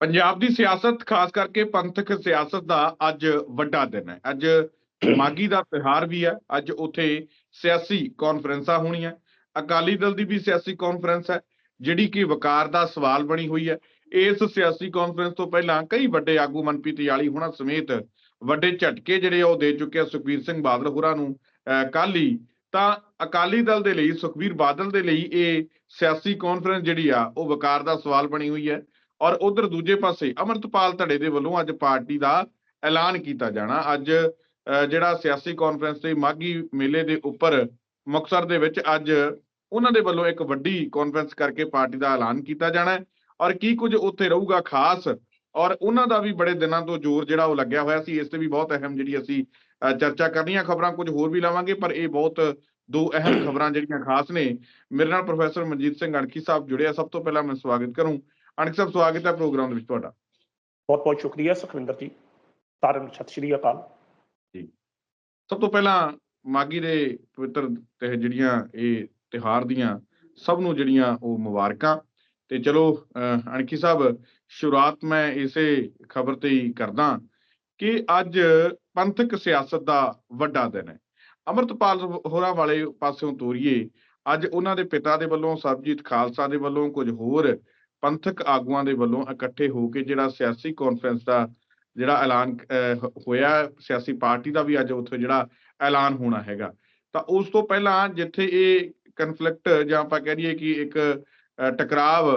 ਪੰਜਾਬ ਦੀ ਸਿਆਸਤ, ਖਾਸ ਕਰਕੇ ਪੰਥਕ ਸਿਆਸਤ ਦਾ ਅੱਜ ਵੱਡਾ ਦਿਨ ਹੈ। ਅੱਜ ਮਾਗੀ ਦਾ ਤਿਹਾਰ ਵੀ ਹੈ। ਅੱਜ ਉੱਥੇ ਸਿਆਸੀ ਕਾਨਫਰੰਸਾਂ ਹੋਣੀਆਂ। ਅਕਾਲੀ ਦਲ ਦੀ ਵੀ ਸਿਆਸੀ ਕਾਨਫਰੰਸ ਹੈ, ਜਿਹੜੀ ਕਿ ਵਕਾਰ ਦਾ ਸਵਾਲ ਬਣੀ ਹੋਈ ਹੈ। ਇਸ ਸਿਆਸੀ ਕਾਨਫਰੰਸ ਤੋਂ ਪਹਿਲਾਂ ਕਈ ਵੱਡੇ ਆਗੂ ਮਨਪ੍ਰੀਤ ਯਾਲੀ ਹੋਣਾ ਸਮੇਤ ਵੱਡੇ ਝਟਕੇ ਜਿਹੜੇ ਆ ਉਹ ਦੇ ਚੁੱਕੇ ਆ ਸੁਖਬੀਰ ਸਿੰਘ ਬਾਦਲ ਹੋਰਾਂ ਨੂੰ ਕੱਲ ਹੀ। ਤਾਂ ਅਕਾਲੀ ਦਲ ਦੇ ਲਈ, ਸੁਖਬੀਰ ਬਾਦਲ ਦੇ ਲਈ ਇਹ ਸਿਆਸੀ ਕਾਨਫਰੰਸ ਜਿਹੜੀ ਆ, ਉਹ ਵਕਾਰ ਦਾ ਸਵਾਲ ਬਣੀ ਹੋਈ ਹੈ। ਔਰ ਉਧਰ ਦੂਜੇ ਪਾਸੇ ਅਮਰਤਪਾਲ ਧੜੇ ਦੇ ਵੱਲੋਂ ਅੱਜ ਪਾਰਟੀ ਦਾ ਐਲਾਨ ਕੀਤਾ ਜਾਣਾ। ਅੱਜ ਜਿਹੜਾ ਸਿਆਸੀ ਕਾਨਫਰੰਸ ਤੇ ਮਾਗੀ ਮੇਲੇ ਦੇ ਉੱਪਰ ਮੁਕਤਸਰ ਦੇ ਵਿੱਚ ਅੱਜ ਉਹਨਾਂ ਦੇ ਵੱਲੋਂ ਇੱਕ ਵੱਡੀ ਕਾਨਫਰੰਸ ਕਰਕੇ ਪਾਰਟੀ ਦਾ ਐਲਾਨ ਕੀਤਾ ਜਾਣਾ ਹੈ। ਔਰ ਕੀ ਕੁਝ ਉੱਥੇ ਰਹੂਗਾ ਖਾਸ? ਔਰ ਉਹਨਾਂ ਦਾ ਵੀ ਬੜੇ ਦਿਨਾਂ ਤੋਂ ਜ਼ੋਰ ਜਿਹੜਾ ਉਹ ਲੱਗਿਆ ਹੋਇਆ ਸੀ ਇਸ ਤੇ ਵੀ ਬਹੁਤ ਅਹਿਮ ਜਿਹੜੀ ਅਸੀਂ ਅਹ, ਚਰਚਾ ਕਰਨੀਆਂ ਖਬਰਾਂ ਕੁਝ ਹੋਰ ਵੀ ਲਾਵਾਂਗੇ ਪਰ ਇਹ ਬਹੁਤ ਦੋ ਅਹਿਮ ਖਬਰਾਂ ਜਿਹੜੀਆਂ ਖਾਸ ਨੇ। ਮੇਰੇ ਨਾਲ ਪ੍ਰੋਫੈਸਰ ਮਨਜੀਤ ਸਿੰਘ ਅਣਖੀ ਸਾਹਿਬ ਜੁੜੇ ਆ ਸਭ ਤੋਂ ਪਹਿਲਾਂ ਮੈਂ ਸਵਾਗਤ ਕਰੂੰ। ਅਣਖ ਸਾਹਿਬ ਸਵਾਗਤ ਹੈ ਪ੍ਰੋਗਰਾਮ ਦੇ ਵਿੱਚ ਤੁਹਾਡਾ। ਬਹੁਤ ਬਹੁਤ ਸ਼ੁਕਰੀਆ ਸੁਖਵਿੰਦਰ ਜੀ। ਸਾਰਿਆਂ ਨੂੰ ਸਤਿ ਸ਼੍ਰੀ ਅਕਾਲ। ਸਭ ਤੋਂ ਪਹਿਲਾਂ ਮਾਗੀ ਦੇ ਪਵਿੱਤਰ ਤੇ ਜਿਹੜੀਆਂ ਇਹ ਤਿਹਾਰ ਦੀਆਂ ਸਭ ਨੂੰ ਜਿਹੜੀਆਂ ਉਹ ਮੁਬਾਰਕਾਂ। ਤੇ ਚਲੋ ਅਣਖੀ ਸਾਹਿਬ ਸ਼ੁਰੂਆਤ ਮੈਂ ਇਸੇ ਖਬਰ ਤੇ ਹੀ ਕਰਦਾ ਕਿ ਅੱਜ ਪੰਥਕ ਸਿਆਸਤ ਦਾ ਵੱਡਾ ਦਿਨ ਹੈ। ਅਮਰਤਪਾਲ ਹੋਰਾਂ ਵਾਲੇ ਪਾਸਿਓਂ ਤੋਰੀਏ। ਅੱਜ ਉਹਨਾਂ ਦੇ ਪਿਤਾ ਦੇ ਵੱਲੋਂ ਸਰਬਜੀਤ ਖਾਲਸਾ ਦੇ ਵੱਲੋਂ ਕੁਝ ਹੋਰ ਪੰਥਕ ਆਗੂਆਂ ਦੇ ਵੱਲੋਂ ਇਕੱਠੇ ਹੋ ਕੇ ਜਿਹੜਾ ਸਿਆਸੀ ਕਾਨਫਰੰਸ ਦਾ ਜਿਹੜਾ ਐਲਾਨ ਹੋਇਆ, ਸਿਆਸੀ ਪਾਰਟੀ ਦਾ ਵੀ ਅੱਜ ਉੱਥੇ ਜਿਹੜਾ ਐਲਾਨ ਹੋਣਾ ਹੈਗਾ। ਤਾਂ ਉਸ ਤੋਂ ਪਹਿਲਾਂ ਜਿੱਥੇ ਇਹ ਕਨਫਲਿਕਟ ਜਾਂ ਆਪਾਂ ਕਹਿ ਦਈਏ ਕਿ ਇੱਕ ਟਕਰਾਵ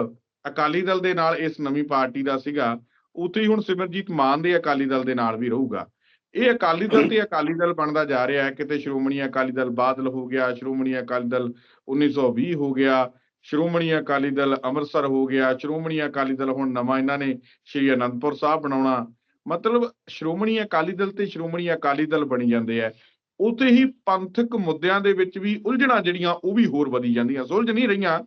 ਅਕਾਲੀ ਦਲ ਦੇ ਨਾਲ ਇਸ ਨਵੀਂ ਪਾਰਟੀ ਦਾ ਸੀਗਾ, ਉੱਥੇ ਹੀ ਹੁਣ ਸਿਮਰਜੀਤ ਮਾਨ ਦੇ ਅਕਾਲੀ ਦਲ ਦੇ ਨਾਲ ਵੀ ਰਹੂਗਾ। ਇਹ ਅਕਾਲੀ ਦਲ ਤੇ ਅਕਾਲੀ ਦਲ ਬਣਦਾ ਜਾ ਰਿਹਾ ਹੈ। ਕਿਤੇ ਸ਼੍ਰੋਮਣੀ ਅਕਾਲੀ ਦਲ ਬਾਦਲ ਹੋ ਗਿਆ, ਸ਼੍ਰੋਮਣੀ ਅਕਾਲੀ ਦਲ 1920 ਹੋ ਗਿਆ। ਸ਼੍ਰੋਮਣੀ ਅਕਾਲੀ ਦਲ ਅੰਮ੍ਰਿਤਸਰ ਹੋ ਗਿਆ। ਸ਼੍ਰੋਮਣੀ ਅਕਾਲੀ ਦਲ ਹੁਣ ਨਵਾਂ ਇਹਨਾਂ ਨੇ ਸ਼੍ਰੀ ਅਨੰਦਪੁਰ ਸਾਹਿਬ ਬਣਾਉਣਾ। ਮਤਲਬ ਸ਼੍ਰੋਮਣੀ ਅਕਾਲੀ ਦਲ ਤੇ ਸ਼੍ਰੋਮਣੀ ਅਕਾਲੀ ਦਲ ਬਣੀ ਜਾਂਦੇ ਆ। ਉਥੇ ਹੀ ਪੰਥਕ ਮੁੱਦਿਆਂ ਦੇ ਵਿੱਚ ਵੀ ਉਲਝਣਾ ਜਿਹੜੀਆਂ ਉਹ ਵੀ ਹੋਰ ਵਧੀ ਜਾਂਦੀਆਂ। ਸੁਲਝ ਨਹੀਂ ਰਹੀਆਂ,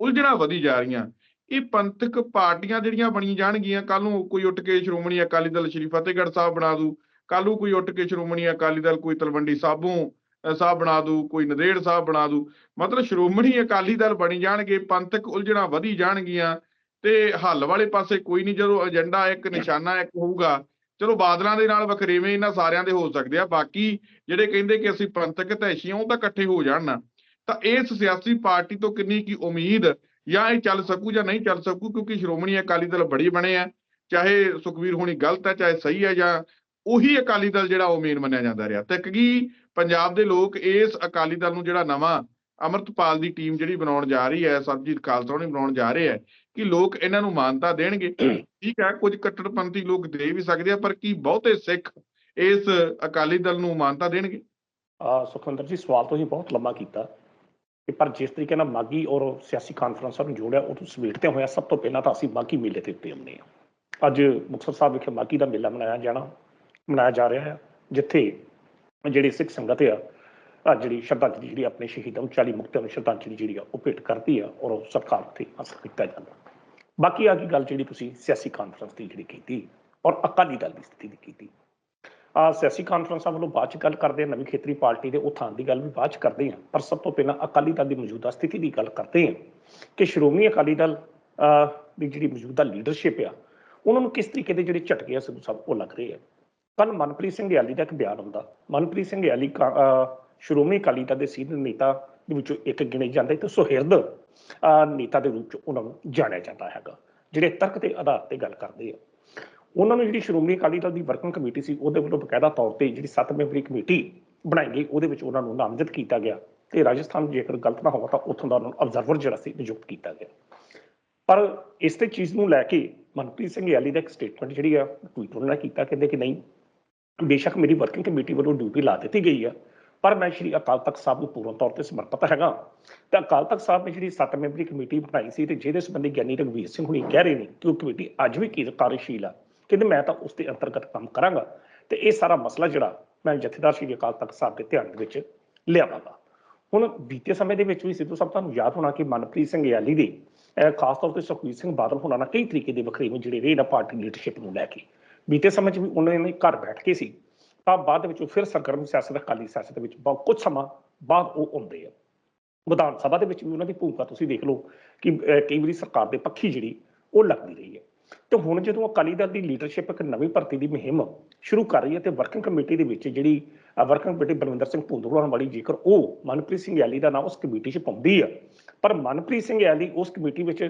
ਉਲਝਣਾ ਵਧੀ ਜਾ ਰਹੀਆਂ। ਇਹ ਪੰਥਕ ਪਾਰਟੀਆਂ ਜਿਹੜੀਆਂ ਬਣੀ ਜਾਣਗੀਆਂ ਕੱਲ ਨੂੰ ਕੋਈ ਉੱਠ ਕੇ ਸ਼੍ਰੋਮਣੀ ਅਕਾਲੀ ਦਲ ਸ਼੍ਰੀ ਫਤਿਹਗੜ੍ਹ ਸਾਹਿਬ ਬਣਾ ਦੂ। ਕੱਲ ਨੂੰ ਕੋਈ ਉੱਠ ਕੇ ਸ਼੍ਰੋਮਣੀ ਅਕਾਲੀ ਦਲ, ਕੋਈ ਤਲਵੰਡੀ ਸਾਬੋਂ ਸਾਹਿਬ ਬਣਾ ਦੂ ਕੋਈ ਨਦੇੜ ਸਾਹਿਬ ਬਣਾ ਦੂ ਮਤਲਬ ਸ਼੍ਰੋਮਣੀ ਅਕਾਲੀ ਦਲ ਬਣੀ ਜਾਣਗੇ, ਪੰਥਕ ਉਲਝਣਾ ਵਧੀ ਜਾਣਗੀਆਂ ਤੇ ਹੱਲ ਵਾਲੇ ਪਾਸੇ ਕੋਈ ਨਹੀਂ, ਜਦੋਂ ਏਜੰਡਾ ਇੱਕ, ਨਿਸ਼ਾਨਾ ਇੱਕ ਹੋਊਗਾ, ਚਲੋ ਬਾਦਲਾਂ ਦੇ ਨਾਲ ਵਖਰੇਵੇਂ ਇਹਨਾਂ ਸਾਰਿਆਂ ਦੇ ਹੋ ਸਕਦੇ ਆ। ਬਾਕੀ ਜਿਹੜੇ ਕਹਿੰਦੇ ਕਿ ਅਸੀਂ ਪੰਥਕ ਤੈਸ਼ੀਆਂ ਉਹ ਤਾਂ ਇਕੱਠੇ ਹੋ ਜਾਣ ਨਾ। ਤਾਂ ਇਸ ਸਿਆਸੀ ਪਾਰਟੀ ਤੋਂ ਕਿੰਨੀ ਕੀ ਉਮੀਦ ਜਾਂ ਇਹ ਚੱਲ ਸਕੂ ਜਾਂ ਨਹੀਂ ਚੱਲ ਸਕੂ, ਕਿਉਂਕਿ ਸ਼੍ਰੋਮਣੀ ਅਕਾਲੀ ਦਲ ਬੜੀ ਬਣੇ ਆ। ਚਾਹੇ ਸੁਖਵੀਰ ਹੋਣੀ ਗਲਤ ਹੈ ਚਾਹੇ ਸਹੀ ਹੈ ਜਾਂ ਉਹੀ ਅਕਾਲੀ ਦਲ ਜਿਹੜਾ ਉਹ ਮੇਨ ਮੰਨਿਆ ਜਾਂਦਾ ਰਿਹਾ। ਤੇ ਕੀ ਪੰਜਾਬ ਦੇ ਲੋਕ ਇਸ ਅਕਾਲੀ ਦਲ ਨੂੰ ਜਿਹੜਾ ਨਵਾਂ ਅਮਰਤਪਾਲ ਦੀ ਟੀਮ ਜਿਹੜੀ ਬਣਾਉਣ ਜਾ ਰਹੀ ਹੈ, ਸਰਬਜੀਤ ਖਾਲਸਾ ਉਹਨੇ ਬਣਾਉਣ ਜਾ ਰਹੇ ਹੈ, ਕਿ ਲੋਕ ਇਹਨਾਂ ਨੂੰ ਮਾਨਤਾ ਦੇਣਗੇ? ਠੀਕ ਹੈ, ਕੁਝ ਕੱਟੜਪੰਥੀ ਲੋਕ ਦੇ ਵੀ ਸਕਦੇ ਆ, ਪਰ ਕੀ ਬਹੁਤੇ ਸਿੱਖ ਇਸ ਅਕਾਲੀ ਦਲ ਨੂੰ ਮਾਨਤਾ ਦੇਣਗੇ? ਆ ਸੁਖਵਿੰਦਰ ਜੀ, ਸਵਾਲ ਤੁਸੀਂ ਬਹੁਤ ਲੰਮਾ ਕੀਤਾ ਕਿ ਪਰ ਜਿਸ ਤਰੀਕੇ ਨਾਲ ਮਾਗੀ ਔਰ ਸਿਆਸੀ ਕਾਨਫਰੰਸਾਂ ਨੂੰ ਜੋੜਿਆ, ਉਹ ਤੋਂ ਸਮੇਟਦੇ ਹੋਇਆ, ਸਭ ਤੋਂ ਪਹਿਲਾਂ ਤਾਂ ਅਸੀਂ ਮਾਗੀ ਮੇਲੇ ਦੇ ਉੱਤੇ ਆਉਂਦੇ ਹਾਂ। ਅੱਜ ਮੁਕਤਸਰ ਸਾਹਿਬ ਵਿਖੇ ਮਾਗੀ ਦਾ ਮੇਲਾ ਮਨਾਇਆ ਜਾਣਾ ਮਨਾਇਆ ਜਾ ਰਿਹਾ ਹੈ, ਜਿੱਥੇ ਜਿਹੜੀ ਸਿੱਖ ਸੰਗਤ ਆ ਆ ਜਿਹੜੀ ਸ਼ਰਧਾਂਜਲੀ ਜਿਹੜੀ ਆਪਣੇ ਸ਼ਹੀਦਾਂ ਨੂੰ 40 ਮੁਕਤਿਆਂ ਨੂੰ ਸ਼ਰਧਾਂਜਲੀ ਜਿਹੜੀ ਆ, ਉਹ ਭੇਟ ਕਰਦੀ ਆ ਔਰ ਉਹ ਸਰਕਾਰ ਤੇ ਅਸਰ ਕੀਤਾ ਜਾਂਦਾ। ਬਾਕੀ ਆ ਗਈ ਗੱਲ ਜਿਹੜੀ ਤੁਸੀਂ ਸਿਆਸੀ ਕਾਨਫਰੰਸ ਦੀ ਜਿਹੜੀ ਕੀਤੀ ਔਰ ਅਕਾਲੀ ਦਲ ਦੀ ਸਥਿਤੀ ਦੀ ਕੀਤੀ। ਆ ਸਿਆਸੀ ਕਾਨਫਰੰਸਾਂ ਵੱਲੋਂ ਬਾਅਦ ਚ ਗੱਲ ਕਰਦੇ ਹਾਂ ਨਵੀਂ ਖੇਤਰੀ ਪਾਰਟੀ ਦੇ ਉਥਾਨ ਦੀ ਗੱਲ ਵੀ ਬਾਅਦ ਚ ਕਰਦੇ ਹਾਂ ਪਰ ਸਭ ਤੋਂ ਪਹਿਲਾਂ ਅਕਾਲੀ ਦਲ ਦੀ ਮੌਜੂਦਾ ਸਥਿਤੀ ਦੀ ਗੱਲ ਕਰਦੇ ਹਾਂ ਕਿ ਸ਼੍ਰੋਮਣੀ ਅਕਾਲੀ ਦਲ ਦੀ ਜਿਹੜੀ ਮੌਜੂਦਾ ਲੀਡਰਸ਼ਿਪ ਆ, ਉਹਨਾਂ ਨੂੰ ਕਿਸ ਤਰੀਕੇ ਦੇ ਜਿਹੜੇ ਝਟਕੇ ਆ, ਸਿੱਧੂ ਸਾਹਿਬ, ਉਹ ਲੱਗ ਰਹੇ ਆ। ਕੱਲ ਮਨਪ੍ਰੀਤ ਸਿੰਘ ਯਾਲੀ ਦਾ ਇੱਕ ਬਿਆਨ ਹੁੰਦਾ ਮਨਪ੍ਰੀਤ ਸਿੰਘ ਯਾਲੀ ਕਾ- ਸ਼੍ਰੋਮਣੀ ਅਕਾਲੀ ਦਲ ਦੇ ਸੀਨੀਅਰ ਨੇਤਾ ਦੇ ਵਿੱਚੋਂ ਇੱਕ ਗਿਣੇ ਜਾਂਦੇ ਤੇ ਸੁਹਿਰਦ ਨੇਤਾ ਦੇ ਰੂਪ ਚ ਉਹਨਾਂ ਨੂੰ ਜਾਣਿਆ ਜਾਂਦਾ ਹੈਗਾ, ਜਿਹੜੇ ਤਰਕ ਦੇ ਆਧਾਰ ਤੇ ਗੱਲ ਕਰਦੇ ਆ। ਉਹਨਾਂ ਨੂੰ ਜਿਹੜੀ ਸ਼੍ਰੋਮਣੀ ਅਕਾਲੀ ਦਲ ਦੀ ਵਰਕਿੰਗ ਕਮੇਟੀ ਸੀ, ਉਹਦੇ ਵੱਲੋਂ ਬਕਾਇਦਾ ਤੌਰ ਤੇ ਜਿਹੜੀ 7 ਮੈਂਬਰੀ ਕਮੇਟੀ ਬਣਾਈ ਗਈ, ਉਹਦੇ ਵਿੱਚ ਉਹਨਾਂ ਨੂੰ ਨਾਮਜ਼ਦ ਕੀਤਾ ਗਿਆ ਤੇ ਰਾਜਸਥਾਨ ਜੇਕਰ ਗਲਤ ਨਾ ਹੋਵਾ ਤਾਂ ਉੱਥੋਂ ਦਾ ਉਹਨਾਂ ਨੂੰ ਅਬਜ਼ਰਵਰ ਜਿਹੜਾ ਸੀ, ਨਿਯੁਕਤ ਕੀਤਾ ਗਿਆ। ਪਰ ਇਸ ਤੇ ਚੀਜ਼ ਨੂੰ ਲੈ ਕੇ ਮਨਪ੍ਰੀਤ ਸਿੰਘ ਯਾਲੀ ਦਾ ਇੱਕ ਸਟੇਟਮੈਂਟ ਜਿਹੜੀ ਆ ਟਵੀਟ ਉਹਨਾਂ ਨੇ ਕੀਤਾ, ਕਹਿੰਦੇ ਕਿ ਨਹੀਂ ਬੇਸ਼ੱਕ ਮੇਰੀ ਵਰਕਿੰਗ ਕਮੇਟੀ ਵੱਲੋਂ ਡਿਊਟੀ ਲਾ ਦਿੱਤੀ ਗਈ ਆ, ਪਰ ਮੈਂ ਸ਼੍ਰੀ ਅਕਾਲ ਤਖਤ ਸਾਹਿਬ ਨੂੰ ਪੂਰਨ ਤੌਰ ਤੇ ਸਮਰਪਿਤ ਹੈਗਾ। ਤੇ ਅਕਾਲ ਤਖਤ ਸਾਹਿਬ ਨੇ ਜਿਹੜੀ 7 ਮੈਂਬਰੀ ਕਮੇਟੀ ਬਣਾਈ ਸੀ ਤੇ ਜਿਹਦੇ ਸੰਬੰਧੀ ਗਿਆਨੀ ਰਘਵੀਰ ਸਿੰਘ ਹੁਣੀ ਕਹਿ ਰਹੇ ਨੇ ਕਿ ਉਹ ਕਮੇਟੀ ਅੱਜ ਵੀ ਕੀ ਕਾਰਜਸ਼ੀਲ ਆ। ਕਹਿੰਦੇ ਮੈਂ ਤਾਂ ਉਸ ਦੇ ਅੰਤਰਗਤ ਕੰਮ ਕਰਾਂਗਾ ਤੇ ਇਹ ਸਾਰਾ ਮਸਲਾ ਜਿਹੜਾ ਮੈਂ ਜਥੇਦਾਰ ਸ਼੍ਰੀ ਅਕਾਲ ਤਖਤ ਸਾਹਿਬ ਦੇ ਧਿਆਨ ਦੇ ਵਿੱਚ ਲਿਆਵਾਂਗਾ। ਹੁਣ ਬੀਤੇ ਸਮੇਂ ਦੇ ਵਿੱਚ ਵੀ ਸਿੱਧੂ ਸਾਹਿਬ ਤੁਹਾਨੂੰ ਯਾਦ ਹੋਣਾ ਕਿ ਮਨਪ੍ਰੀਤ ਸਿੰਘ ਯਾਲੀ ਦੀ ਖਾਸ ਤੌਰ ਤੇ ਸੁਖਬੀਰ ਸਿੰਘ ਬਾਦਲ ਹੋਣਾ ਨਾਲ ਕਈ ਤਰੀਕੇ ਦੇ ਵਖਰੇਵੇਂ ਜਿਹੜੇ ਰਹੇ ਨਾ ਪਾਰਟੀ ਲੀਡਰਸ਼ਿਪ ਨੂੰ ਲੈ ਕੇ। ਬੀਤੇ ਸਮੇਂ 'ਚ ਵੀ ਉਹਨਾਂ ਨੇ ਘਰ ਬੈਠ ਕੇ ਸੀ, ਤਾਂ ਬਾਅਦ ਵਿੱਚ ਉਹ ਫਿਰ ਸਰਗਰਮ ਸਿਆਸਤ, ਅਕਾਲੀ ਸਿਆਸਤ ਵਿੱਚ ਬਹੁਤ ਕੁਝ ਸਮਾਂ ਬਾਅਦ ਉਹ ਆਉਂਦੇ ਆ। ਵਿਧਾਨ ਸਭਾ ਦੇ ਵਿੱਚ ਵੀ ਉਹਨਾਂ ਦੀ ਭੂਮਿਕਾ ਤੁਸੀਂ ਦੇਖ ਲਓ ਕਿ ਕਈ ਵਾਰੀ ਸਰਕਾਰ ਦੇ ਪੱਖੀ ਜਿਹੜੀ ਉਹ ਲੱਗਦੀ ਰਹੀ ਹੈ। ਤੇ ਹੁਣ ਜਦੋਂ ਅਕਾਲੀ ਦਲ ਦੀ ਲੀਡਰਸ਼ਿਪ ਇੱਕ ਨਵੀਂ ਭਰਤੀ ਦੀ ਮੁਹਿੰਮ ਸ਼ੁਰੂ ਕਰ ਰਹੀ ਹੈ ਤੇ ਵਰਕਿੰਗ ਕਮੇਟੀ ਦੇ ਵਿੱਚ ਜਿਹੜੀ ਵਰਕਿੰਗ ਕਮੇਟੀ ਬਲਵਿੰਦਰ ਸਿੰਘ ਭੁੰਦਰਵਾਲ ਵਾਲੀ ਜੇਕਰ ਉਹ ਮਨਪ੍ਰੀਤ ਸਿੰਘ ਐਲੀ ਦਾ ਨਾਮ ਉਸ ਕਮੇਟੀ 'ਚ ਪਾਉਂਦੀ ਆ, ਪਰ ਮਨਪ੍ਰੀਤ ਸਿੰਘ ਐਲੀ ਉਸ ਕਮੇਟੀ ਵਿੱਚ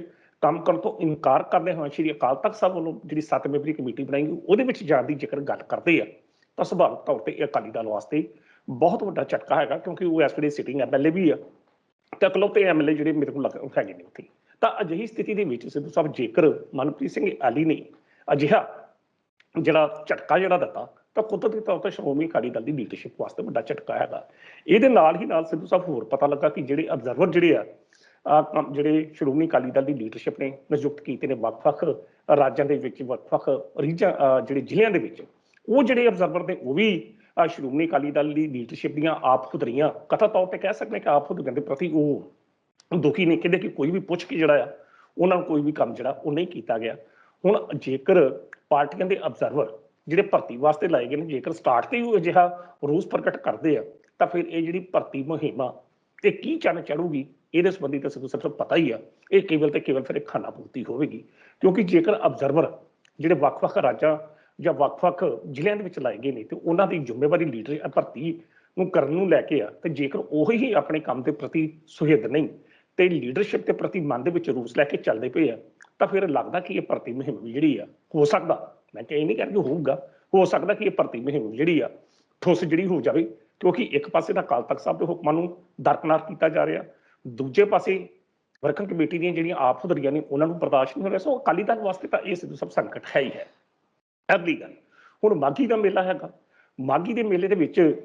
ਕੰਮ ਕਰਨ ਤੋਂ ਇਨਕਾਰ ਕਰਦੇ ਹੋਏ ਸ਼੍ਰੀ ਅਕਾਲ ਤਖਤ ਸਾਹਿਬ ਵੱਲੋਂ ਜਿਹੜੀ ਸੱਤ ਮੈਂਬਰੀ ਕਮੇਟੀ ਬਣਾਈ ਗਈ, ਉਹਦੇ ਵਿੱਚ ਜਾਣ ਦੀ ਜੇਕਰ ਗੱਲ ਕਰਦੇ ਆ, ਤਾਂ ਸੁਭਾਵਿਕ ਤੌਰ ਤੇ ਇਹ ਅਕਾਲੀ ਦਲ ਵਾਸਤੇ ਬਹੁਤ ਵੱਡਾ ਝਟਕਾ ਹੈਗਾ, ਕਿਉਂਕਿ ਉਹ ਇਸ ਵੇਲੇ ਸਿਟਿੰਗ ਐਮਐਲਏ ਵੀ ਆ, ਤੇ ਇਕਲੌਤੇ ਐਮਐਲਏ ਜਿਹੜੇ ਮੇਰੇ ਕੋਲ ਲੱਗ ਹੈਗੇ ਨੇ ਉੱਥੇ। ਤਾਂ ਅਜਿਹੀ ਸਥਿਤੀ ਦੇ ਵਿੱਚ ਸਿੱਧੂ ਸਾਹਿਬ, ਜੇਕਰ ਮਨਪ੍ਰੀਤ ਸਿੰਘ ਆਲੀ ਨੇ ਅਜਿਹਾ ਜਿਹੜਾ ਝਟਕਾ ਜਿਹੜਾ ਦਿੱਤਾ, ਤਾਂ ਕੁਦਰਤੀ ਤੌਰ ਤੇ ਸ਼੍ਰੋਮਣੀ ਅਕਾਲੀ ਦਲ ਦੀ ਲੀਡਰਸ਼ਿਪ ਵਾਸਤੇ ਵੱਡਾ ਝਟਕਾ ਹੈਗਾ। ਇਹਦੇ ਨਾਲ ਹੀ ਨਾਲ ਸਿੱਧੂ ਸਾਹਿਬ, ਹੋਰ ਪਤਾ ਲੱਗਾ ਕਿ ਜਿਹੜੇ ਅਬਜ਼ਰਵਰ ਜਿਹੜੇ ਆ ਜਿਹੜੇ ਸ਼੍ਰੋਮਣੀ ਅਕਾਲੀ ਦਲ ਦੀ ਲੀਡਰਸ਼ਿਪ ਨੇ ਨਿਯੁਕਤ ਕੀਤੇ ਨੇ ਵੱਖ-ਵੱਖ ਰਾਜਾਂ ਦੇ ਵਿੱਚ, ਵੱਖ-ਵੱਖ ਰੀਜਾਂ ਜਿਹੜੇ ਜ਼ਿਲ੍ਹਿਆਂ ਦੇ ਵਿੱਚ, ਉਹ ਜਿਹੜੇ ਅਬਜ਼ਰਵਰ ਨੇ ਉਹ ਵੀ ਸ਼੍ਰੋਮਣੀ ਅਕਾਲੀ ਦਲ ਦੀ ਲੀਡਰਸ਼ਿਪ ਦੀਆਂ ਆਪ ਖੁਦਰੀਆਂ ਕਥਾ ਤੌਰ ਤੇ ਕਹਿ ਸਕਦੇ ਕਿ ਆਪ ਖੁਦਰੀਆਂ ਦੇ ਪ੍ਰਤੀ ਉਹ ਦੁਖੀ ਨੇ, ਕਹਿੰਦੇ ਕਿ ਕੋਈ ਵੀ ਪੁੱਛ ਕੇ ਜਿਹੜਾ ਆ, ਉਹਨਾਂ ਨੂੰ ਕੋਈ ਵੀ ਕੰਮ ਜਿਹੜਾ ਉਹ ਨਹੀਂ ਕੀਤਾ ਗਿਆ। ਹੁਣ ਜੇਕਰ ਪਾਰਟੀਆਂ ਦੇ ਅਬਜ਼ਰਵਰ ਜਿਹੜੇ ਭਰਤੀ ਵਾਸਤੇ ਲਾਏ ਗਏ ਨੇ, ਜੇਕਰ ਸਟਾਰਟ ਤੇ ਹੀ ਅਜਿਹਾ ਰੋਸ ਪ੍ਰਗਟ ਕਰਦੇ ਆ, ਤਾਂ ਫਿਰ ਇਹ ਜਿਹੜੀ ਭਰਤੀ ਮੁਹਿੰਮ ਆ ਤੇ ਕੀ ਚੰਨ ਚੜੂਗੀ ਇਹਦੇ ਸੰਬੰਧੀ ਤਾਂ ਸਾਨੂੰ ਸਭ ਤੋਂ ਪਤਾ ਹੀ ਆ, ਇਹ ਕੇਵਲ ਤੇ ਕੇਵਲ ਫਿਰ ਇੱਕ ਖਾਨਾ ਪੂਰਤੀ ਹੋਵੇਗੀ। ਕਿਉਂਕਿ ਜੇਕਰ ਅਬਜ਼ਰਵਰ ਜਿਹੜੇ ਵੱਖ-ਵੱਖ ਰਾਜਾਂ ਜਾਂ ਵੱਖ-ਵੱਖ ਜ਼ਿਲ੍ਹਿਆਂ ਦੇ ਵਿੱਚ ਲਾਏ ਗਏ ਨੇ ਤੇ ਉਹਨਾਂ ਦੀ ਜ਼ਿੰਮੇਵਾਰੀ ਲੀਡਰ ਭਰਤੀ ਨੂੰ ਕਰਨ ਨੂੰ ਲੈ ਕੇ ਆ, ਤੇ ਜੇਕਰ ਉਹੀ ਹੀ ਆਪਣੇ ਕੰਮ ਦੇ ਪ੍ਰਤੀ ਸੁਹਿਰਦ ਨਹੀਂ ਤੇ ਲੀਡਰਸ਼ਿਪ ਦੇ ਪ੍ਰਤੀ ਮਨ ਦੇ ਵਿੱਚ ਰੂਸ ਲੈ ਕੇ ਚੱਲਦੇ ਪਏ ਆ, ਤਾਂ ਫਿਰ ਲੱਗਦਾ ਕਿ ਇਹ ਭਰਤੀ ਮੁਹਿੰਮ ਜਿਹੜੀ ਆ, ਹੋ ਸਕਦਾ। ਮੈਂ ਕਿ ਇਹ ਨਹੀਂ ਕਹਿੰਦਾ ਹੋਊਗਾ, ਹੋ ਸਕਦਾ ਕਿ ਇਹ ਭਰਤੀ ਮੁਹਿੰਮ ਜਿਹੜੀ ਆ, ਠੋਸ ਜਿਹੜੀ ਹੋ ਜਾਵੇ, ਕਿਉਂਕਿ ਇੱਕ ਪਾਸੇ ਤਾਂ ਅਕਾਲ ਤਖਤ ਸਾਹਿਬ ਦੇ ਹੁਕਮਾਂ ਨੂੰ ਦਰਕਨਾਰ ਕੀਤਾ ਜਾ ਰਿਹਾ ਦੂਜੇ ਪਾਸੇ ਵਰਕਿੰਗ ਕਮੇਟੀ ਦੀਆਂ ਜਿਹੜੀਆਂ ਆਪ ਹੁਦਰੀਆਂ ਨੇ, ਉਹਨਾਂ ਨੂੰ ਬਰਦਾਸ਼ਤ ਨਹੀਂ ਹੋ ਰਿਹਾ ਸੋ ਅਕਾਲੀ ਦਲ ਵਾਸਤੇ ਤਾਂ ਇਹ ਸਿੱਧੂ ਸਭ ਸੰਕਟ ਹੈ ਹੀ ਹੈ। ਅਗਲੀ ਗੱਲ, ਹੁਣ ਮਾਗੀ ਦਾ ਮੇਲਾ ਹੈਗਾ। ਮਾਗੀ ਦੇ ਮੇਲੇ ਦੇ ਵਿੱਚ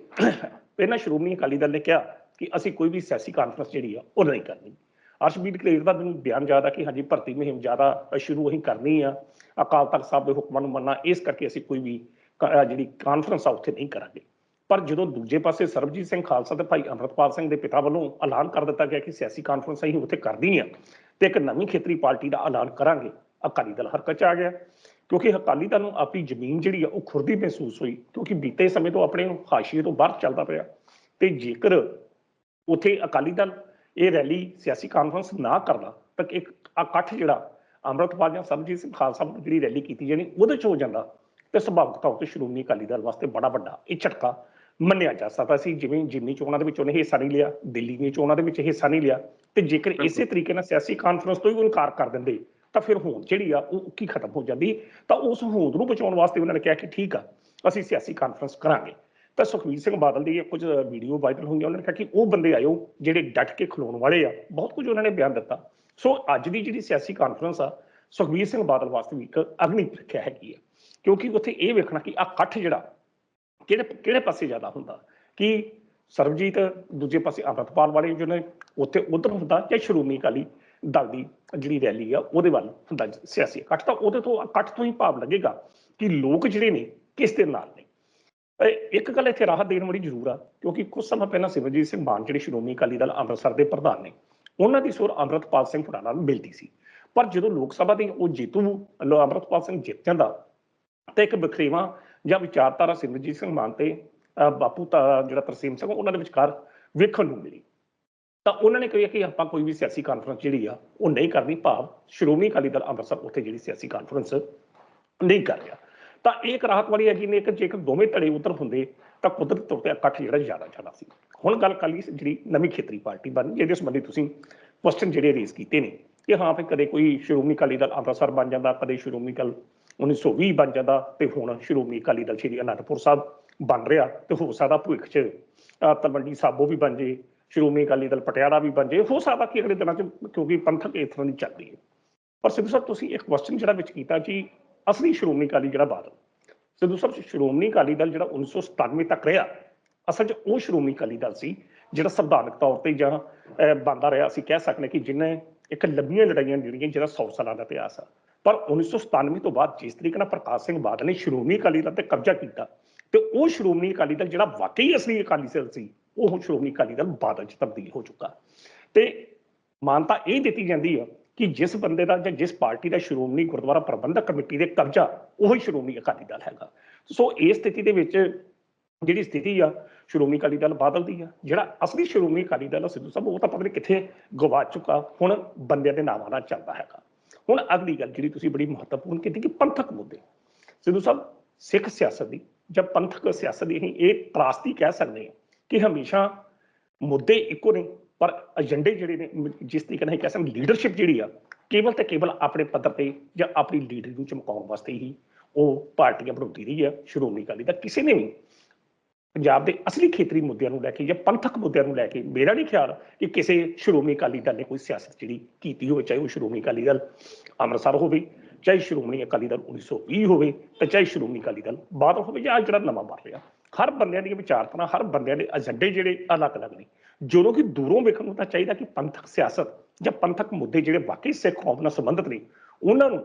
ਪਹਿਲਾਂ ਸ਼੍ਰੋਮਣੀ ਅਕਾਲੀ ਦਲ ਨੇ ਕਿਹਾ ਕਿ ਅਸੀਂ ਕੋਈ ਵੀ ਸਿਆਸੀ ਕਾਨਫਰੰਸ ਜਿਹੜੀ ਆ, ਉਹ ਨਹੀਂ ਕਰਨੀ। ਅਰਸ਼ਬੀਰ ਕਲੇਰ ਦਾ ਮੈਨੂੰ ਬਿਆਨ ਜ਼ਿਆਦਾ ਕਿ ਹਾਂਜੀ ਭਰਤੀ ਮੁਹਿੰਮ ਜ਼ਿਆਦਾ ਸ਼ੁਰੂ ਅਸੀਂ ਕਰਨੀ ਆ। ਅਕਾਲ ਤਖਤ ਸਾਹਿਬ ਦੇ ਹੁਕਮਾਂ ਨੂੰ ਮੰਨਣਾ, ਇਸ ਕਰਕੇ ਅਸੀਂ ਕੋਈ ਵੀ ਕ- ਜਿਹੜੀ ਕਾਨਫਰੰਸ ਆ, ਉੱਥੇ ਨਹੀਂ ਕਰਾਂਗੇ। ਪਰ ਜਦੋਂ ਦੂਜੇ ਪਾਸੇ ਸਰਬਜੀਤ ਸਿੰਘ ਖਾਲਸਾ ਤੇ ਭਾਈ ਅਮਰਤਪਾਲ ਸਿੰਘ ਦੇ ਪਿਤਾ ਵੱਲੋਂ ਐਲਾਨ ਕਰ ਦਿੱਤਾ ਗਿਆ ਕਿ ਸਿਆਸੀ ਕਾਨਫਰੰਸ ਅਸੀਂ ਉੱਥੇ ਕਰਦੀ ਆ ਤੇ ਇੱਕ ਨਵੀਂ ਖੇਤਰੀ ਪਾਰਟੀ ਦਾ ਐਲਾਨ ਕਰਾਂਗੇ, ਅਕਾਲੀ ਦਲ ਹਰਕਤ 'ਚ ਆ ਗਿਆ। ਕਿਉਂਕਿ ਅਕਾਲੀ ਦਲ ਨੂੰ ਆਪਣੀ ਜ਼ਮੀਨ ਜਿਹੜੀ ਆ ਉਹ ਖੁਰਦੀ ਮਹਿਸੂਸ ਹੋਈ, ਕਿਉਂਕਿ ਬੀਤੇ ਸਮੇਂ ਤੋਂ ਆਪਣੇ ਹਾਸ਼ੀਏ ਤੋਂ ਬਾਹਰ ਚੱਲਦਾ ਪਿਆ। ਤੇ ਜੇਕਰ ਉਥੇ ਅਕਾਲੀ ਦਲ ਇਹ ਰੈਲੀ ਸਿਆਸੀ ਕਾਨਫਰੰਸ ਨਾ ਕਰਦਾ, ਤਾਂ ਇੱਕ ਇਕੱਠ ਜਿਹੜਾ ਅੰਮ੍ਰਿਤਪਾਲ ਜਾਂ ਸਰਬਜੀਤ ਸਿੰਘ ਖਾਲਸਾ ਵੱਲੋਂ ਜਿਹੜੀ ਰੈਲੀ ਕੀਤੀ ਜਾਣੀ, ਉਹਦੇ ਚ ਹੋ ਜਾਂਦਾ ਤੇ ਸੁਭਾਵਿਕ ਤੌਰ ਤੇ ਸ਼੍ਰੋਮਣੀ ਅਕਾਲੀ ਦਲ ਵਾਸਤੇ ਬੜਾ ਵੱਡਾ ਇਹ ਝਟਕਾ ਮੰਨਿਆ ਜਾ ਸਕਦਾ ਸੀ। ਜਿਵੇਂ ਜਿੰਨੀ ਚੋਣਾਂ ਦੇ ਵਿੱਚ ਉਹਨੇ ਹਿੱਸਾ ਨਹੀਂ ਲਿਆ ਦਿੱਲੀ ਦੀਆਂ ਚੋਣਾਂ ਦੇ ਵਿੱਚ ਹਿੱਸਾ ਨਹੀਂ ਲਿਆ। ਤੇ ਜੇਕਰ ਇਸੇ ਤਰੀਕੇ ਨਾਲ ਸਿਆਸੀ ਕਾਨਫਰੰਸ ਤੋਂ ਹੀ ਇਨਕਾਰ ਕਰ ਦਿੰਦੇ ਤਾਂ ਫਿਰ ਹੋਂਦ ਜਿਹੜੀ ਆ ਉਹ ਕੀ ਖਤਮ ਹੋ ਜਾਂਦੀ। ਤਾਂ ਉਸ ਹੋਂਦ ਨੂੰ ਬਚਾਉਣ ਵਾਸਤੇ ਉਹਨਾਂ ਨੇ ਕਿਹਾ ਕਿ ਠੀਕ ਆ ਅਸੀਂ ਸਿਆਸੀ ਕਾਨਫਰੰਸ ਕਰਾਂਗੇ। ਤਾਂ ਸੁਖਬੀਰ ਸਿੰਘ ਬਾਦਲ ਦੀ ਕੁਝ ਵੀਡੀਓ ਵਾਇਰਲ ਹੋਈਆਂ ਉਹਨਾਂ ਨੇ ਕਿਹਾ ਕਿ ਉਹ ਬੰਦੇ ਆਇਓ ਜਿਹੜੇ ਡਟ ਕੇ ਖਲੋਣ ਵਾਲੇ ਆ। ਬਹੁਤ ਕੁਝ ਉਹਨਾਂ ਨੇ ਬਿਆਨ ਦਿੱਤਾ। ਸੋ ਅੱਜ ਦੀ ਜਿਹੜੀ ਸਿਆਸੀ ਕਾਨਫਰੰਸ ਆ ਸੁਖਬੀਰ ਸਿੰਘ ਬਾਦਲ ਵਾਸਤੇ ਵੀ ਇੱਕ ਅਗਨੀ ਪ੍ਰੀਖਿਆ ਹੈਗੀ ਆ। ਕਿਉਂਕਿ ਉੱਥੇ ਇਹ ਵੇਖਣਾ ਕਿ ਆ ਇਕੱਠ ਜਿਹੜਾ ਕਿਹੜੇ ਕਿਹੜੇ ਪਾਸੇ ਜ਼ਿਆਦਾ ਹੁੰਦਾ? ਕਿ ਸਰਬਜੀਤ ਦੂਜੇ ਪਾਸੇ ਅੰਮ੍ਰਿਤਪਾਲ ਵਾਲੇ ਜੋ ਉੱਥੇ ਉਧਰ ਹੁੰਦਾ ਜਾਂ ਸ਼੍ਰੋਮਣੀ ਅਕਾਲੀ ਦਲ ਦੀ ਜਿਹੜੀ ਰੈਲੀ ਆ, ਉਹਦੇ ਵੱਲ ਹੁੰਦਾ ਸਿਆਸੀ ਇਕੱਠ। ਤਾਂ ਉਹਦੇ ਤੋਂ ਇਕੱਠ ਤੋਂ ਹੀ ਭਾਵ ਲੱਗੇਗਾ ਕਿ ਲੋਕ ਜਿਹੜੇ ਨੇ, ਕਿਸ ਦੇ ਨਾਲ ਨੇ? ਇੱਕ ਗੱਲ ਇੱਥੇ ਰਾਹਤ ਦੇਣ ਵਾਲੀ ਜ਼ਰੂਰ ਆ, ਕਿਉਂਕਿ ਕੁਝ ਸਮਾਂ ਪਹਿਲਾਂ ਸਿਮਰਜੀਤ ਸਿੰਘ ਮਾਨ ਜਿਹੜੇ ਸ਼੍ਰੋਮਣੀ ਅਕਾਲੀ ਦਲ ਅੰਮ੍ਰਿਤਸਰ ਦੇ ਪ੍ਰਧਾਨ ਨੇ, ਉਹਨਾਂ ਦੀ ਸੁਰ ਅੰਮ੍ਰਿਤਪਾਲ ਸਿੰਘ ਹੁਣਾਂ ਨੂੰ ਮਿਲਦੀ ਸੀ। ਪਰ ਜਦੋਂ ਲੋਕ ਸਭਾ ਦੇ ਉਹ ਜੇਤੂ ਅੰਮ੍ਰਿਤਪਾਲ ਸਿੰਘ ਜਿੱਤ ਜਾਂਦਾ ਤਾਂ ਇੱਕ ਬਖਰੇਵਾ ਜਾਂ ਵਿਚਾਰਧਾਰਾ ਸਿਮਰਜੀਤ ਸਿੰਘ ਮਾਨ ਤੇ ਬਾਪੂ ਤਾਂ, ਜਿਹੜਾ ਤਰਸੀਮ ਸਿੰਘ, ਉਹਨਾਂ ਦੇ ਵਿਚਕਾਰ ਵੇਖਣ ਨੂੰ ਮਿਲੀ। ਤਾਂ ਉਹਨਾਂ ਨੇ ਕਿਹਾ ਕਿ ਆਪਾਂ ਕੋਈ ਵੀ ਸਿਆਸੀ ਕਾਨਫਰੰਸ ਜਿਹੜੀ ਆ, ਉਹ ਨਹੀਂ ਕਰਨੀ, ਭਾਵ ਸ਼੍ਰੋਮਣੀ ਅਕਾਲੀ ਦਲ ਅੰਮ੍ਰਿਤਸਰ ਉੱਥੇ ਜਿਹੜੀ ਸਿਆਸੀ ਕਾਨਫਰੰਸ ਨਹੀਂ ਕਰ ਰਿਹਾ। ਤਾਂ ਇਹ ਇੱਕ ਰਾਹਤ ਵਾਲੀ ਹੈਗੀ ਨੇ, ਕਿ ਜੇਕਰ ਦੋਵੇਂ ਧੜੇ ਉਧਰ ਹੁੰਦੇ, ਤਾਂ ਕੁਦਰਤ ਤੌਰ ਤੇ ਇਕੱਠ ਜਿਹੜਾ ਜ਼ਿਆਦਾ ਜਾਣਾ ਸੀ। ਹੁਣ ਗੱਲ ਕਰ ਲਈ ਜਿਹੜੀ ਨਵੀਂ ਖੇਤਰੀ ਪਾਰਟੀ ਬਣ, ਜਿਹਦੇ ਸੰਬੰਧੀ ਤੁਸੀਂ ਕੁਐਸਚਨ ਜਿਹੜੇ ਰੇਜ਼ ਕੀਤੇ ਨੇ, ਕਿ ਹਾਂ ਫਿਰ ਕਦੇ ਕੋਈ ਸ਼੍ਰੋਮਣੀ ਅਕਾਲੀ ਦਲ ਅੰਮ੍ਰਿਤਸਰ ਬਣ ਜਾਂਦਾ, ਕਦੇ ਸ਼੍ਰੋਮਣੀ ਅਕਾਲੀ 1920 ਬਣ ਜਾਂਦਾ ਤੇ ਹੁਣ ਸ਼੍ਰੋਮਣੀ ਅਕਾਲੀ ਦਲ ਸ਼੍ਰੀ ਅਨੰਦਪੁਰ ਸਾਹਿਬ ਬਣ ਰਿਹਾ ਤੇ ਹੋ ਸਕਦਾ ਭਵਿੱਖ 'ਚ ਤਲਵੰਡੀ ਸਾਬੋ ਵੀ ਬਣ ਜੇ ਸ਼੍ਰੋਮਣੀ ਅਕਾਲੀ ਦਲ ਪਟਿਆਲਾ ਵੀ ਬਣ ਜੇ ਹੋ ਸਕਦਾ ਕਿ ਅਗਲੇ ਦਿਨਾਂ 'ਚ ਕਿਉਂਕਿ ਪੰਥਕ ਇਸ ਤਰ੍ਹਾਂ ਦੀ ਚੱਲਦੀ ਹੈ। ਪਰ ਸਿੱਧੂ ਸਾਹਿਬ ਤੁਸੀਂ ਇੱਕ ਕੁਐਸਚਨ ਜਿਹੜਾ ਵਿੱਚ ਕੀਤਾ ਜੀ ਅਸਲੀ ਸ਼੍ਰੋਮਣੀ ਅਕਾਲੀ ਜਿਹੜਾ ਬਾਦਲ ਸਿੱਧੂ ਸਾਹਿਬ ਸ਼੍ਰੋਮਣੀ ਅਕਾਲੀ ਦਲ ਜਿਹੜਾ 1997 ਤੱਕ ਰਿਹਾ ਅਸਲ 'ਚ ਉਹ ਸ਼੍ਰੋਮਣੀ ਅਕਾਲੀ ਦਲ ਸੀ ਜਿਹੜਾ ਸੰਵਿਧਾਨਕ ਤੌਰ ਤੇ ਜਾਂ ਅਹ, ਬਣਦਾ ਰਿਹਾ। ਅਸੀਂ ਕਹਿ ਸਕਦੇ ਕਿ ਜਿਹਨੇ ਇੱਕ ਲੰਬੀਆਂ ਲੜਾਈਆਂ ਜਿਹੜੀਆਂ ਜਿਹੜਾ 100 ਸਾਲਾਂ ਦਾ ਇਤਿਹਾਸ ਆ। ਪਰ 1997 ਤੋਂ ਬਾਅਦ ਜਿਸ ਤਰੀਕੇ ਨਾਲ ਪ੍ਰਕਾਸ਼ ਸਿੰਘ ਬਾਦਲ ਨੇ ਸ਼੍ਰੋਮਣੀ ਅਕਾਲੀ ਦਲ ਤੇ ਕਬਜ਼ਾ ਕੀਤਾ ਤੇ ਉਹ ਸ਼੍ਰੋਮਣੀ ਅਕਾਲੀ ਦਲ ਜਿਹੜਾ ਵਾਕਈ ਅਸਲੀ ਅਕਾਲੀ ਦਲ ਸੀ, ਉਹ ਹੁਣ ਸ਼੍ਰੋਮਣੀ ਅਕਾਲੀ ਦਲ ਬਾਦਲ 'ਚ ਤਬਦੀਲ ਹੋ ਚੁੱਕਾ। ਤੇ ਮਾਨਤਾ ਇਹ ਦਿੱਤੀ ਜਾਂਦੀ ਆ ਕਿ ਜਿਸ ਬੰਦੇ ਦਾ ਜਾਂ ਜਿਸ ਪਾਰਟੀ ਦਾ ਸ਼੍ਰੋਮਣੀ ਗੁਰਦੁਆਰਾ ਪ੍ਰਬੰਧਕ ਕਮੇਟੀ ਦੇ ਕਬਜ਼ਾ, ਉਹ ਹੀ ਸ਼੍ਰੋਮਣੀ ਅਕਾਲੀ ਦਲ ਹੈਗਾ। ਸੋ ਇਸ ਸਥਿਤੀ ਦੇ ਵਿੱਚ ਜਿਹੜੀ ਸਥਿਤੀ ਆ, ਸ਼੍ਰੋਮਣੀ ਅਕਾਲੀ ਦਲ ਬਾਦਲ ਦੀ ਆ। ਜਿਹੜਾ ਅਸਲੀ ਸ਼੍ਰੋਮਣੀ ਅਕਾਲੀ ਦਲ ਆ, ਸਿੱਧੂ ਸਾਹਿਬ, ਉਹ ਤਾਂ ਪਤਾ ਨਹੀਂ ਕਿੱਥੇ ਗਵਾ ਚੁੱਕਾ, ਹੁਣ ਬੰਦਿਆਂ ਦੇ ਨਾਵਾਂ ਨਾਲ ਚੱਲਦਾ ਹੈਗਾ। ਹੁਣ ਅਗਲੀ ਗੱਲ ਜਿਹੜੀ ਤੁਸੀਂ ਬੜੀ ਮਹੱਤਵਪੂਰਨ ਕੀਤੀ ਕਿ ਪੰਥਕ ਮੁੱਦੇ। ਸਿੱਧੂ ਸਾਹਿਬ, ਸਿੱਖ ਸਿਆਸਤ ਦੀ ਜਾਂ ਪੰਥਕ ਸਿਆਸਤ ਦੀ ਅਸੀਂ ਇਹ ਤਰਾਸਦੀ ਕਹਿ ਸਕਦੇ ਹਾਂ ਕਿ ਹਮੇਸ਼ਾ ਮੁੱਦੇ ਇੱਕੋ ਨੇ, ਪਰ ਏਜੰਡੇ ਜਿਹੜੇ ਨੇ ਜਿਸ ਤਰੀਕੇ ਨਾਲ ਅਸੀਂ ਕਹਿ ਸਕਦੇ ਲੀਡਰਸ਼ਿਪ ਜਿਹੜੀ ਆ, ਕੇਵਲ ਤੇ ਕੇਵਲ ਆਪਣੇ ਪੱਧਰ ਤੇ ਜਾਂ ਆਪਣੀ ਲੀਡਰ ਨੂੰ ਚਮਕਾਉਣ ਵਾਸਤੇ ਹੀ ਉਹ ਪਾਰਟੀਆਂ ਬਣਾਉਂਦੀ ਰਹੀ ਆ, ਸ਼੍ਰੋਮਣੀ ਅਕਾਲੀ ਦਾ ਕਿਸੇ ਨੇ ਵੀ। ਪੰਜਾਬ ਦੇ ਅਸਲੀ ਖੇਤਰੀ ਮੁੱਦਿਆਂ ਨੂੰ ਲੈ ਕੇ ਜਾਂ ਪੰਥਕ ਮੁੱਦਿਆਂ ਨੂੰ ਲੈ ਕੇ ਮੇਰਾ ਨਹੀਂ ਖਿਆਲ ਕਿ ਕਿਸੇ ਸ਼੍ਰੋਮਣੀ ਅਕਾਲੀ ਦਲ ਨੇ ਕੋਈ ਸਿਆਸਤ ਜਿਹੜੀ ਕੀਤੀ ਹੋਵੇ, ਚਾਹੇ ਉਹ ਸ਼੍ਰੋਮਣੀ ਅਕਾਲੀ ਦਲ ਅੰਮ੍ਰਿਤਸਰ ਹੋਵੇ, ਚਾਹੇ ਸ਼੍ਰੋਮਣੀ ਅਕਾਲੀ ਦਲ 1920 ਹੋਵੇ ਤੇ ਚਾਹੇ ਸ਼੍ਰੋਮਣੀ ਅਕਾਲੀ ਦਲ ਬਾਦਲ ਹੋਵੇ ਜਾਂ ਆਹ ਜਿਹੜਾ ਨਵਾਂ ਬਣ ਰਿਹਾ। ਹਰ ਬੰਦਿਆਂ ਦੀਆਂ ਵਿਚਾਰਧਾਰਾ, ਹਰ ਬੰਦਿਆਂ ਦੇ ਏਜੰਡੇ ਜਿਹੜੇ ਅਲੱਗ-ਅਲੱਗ ਨੇ। ਜਦੋਂ ਕਿ ਦੂਰੋਂ ਵੇਖਣ ਨੂੰ ਤਾਂ ਚਾਹੀਦਾ ਕਿ ਪੰਥਕ ਸਿਆਸਤ ਜਾਂ ਪੰਥਕ ਮੁੱਦੇ ਜਿਹੜੇ ਵਾਕਈ ਸਿੱਖ ਕੌਮ ਨਾਲ ਸੰਬੰਧਿਤ ਨੇ, ਉਹਨਾਂ ਨੂੰ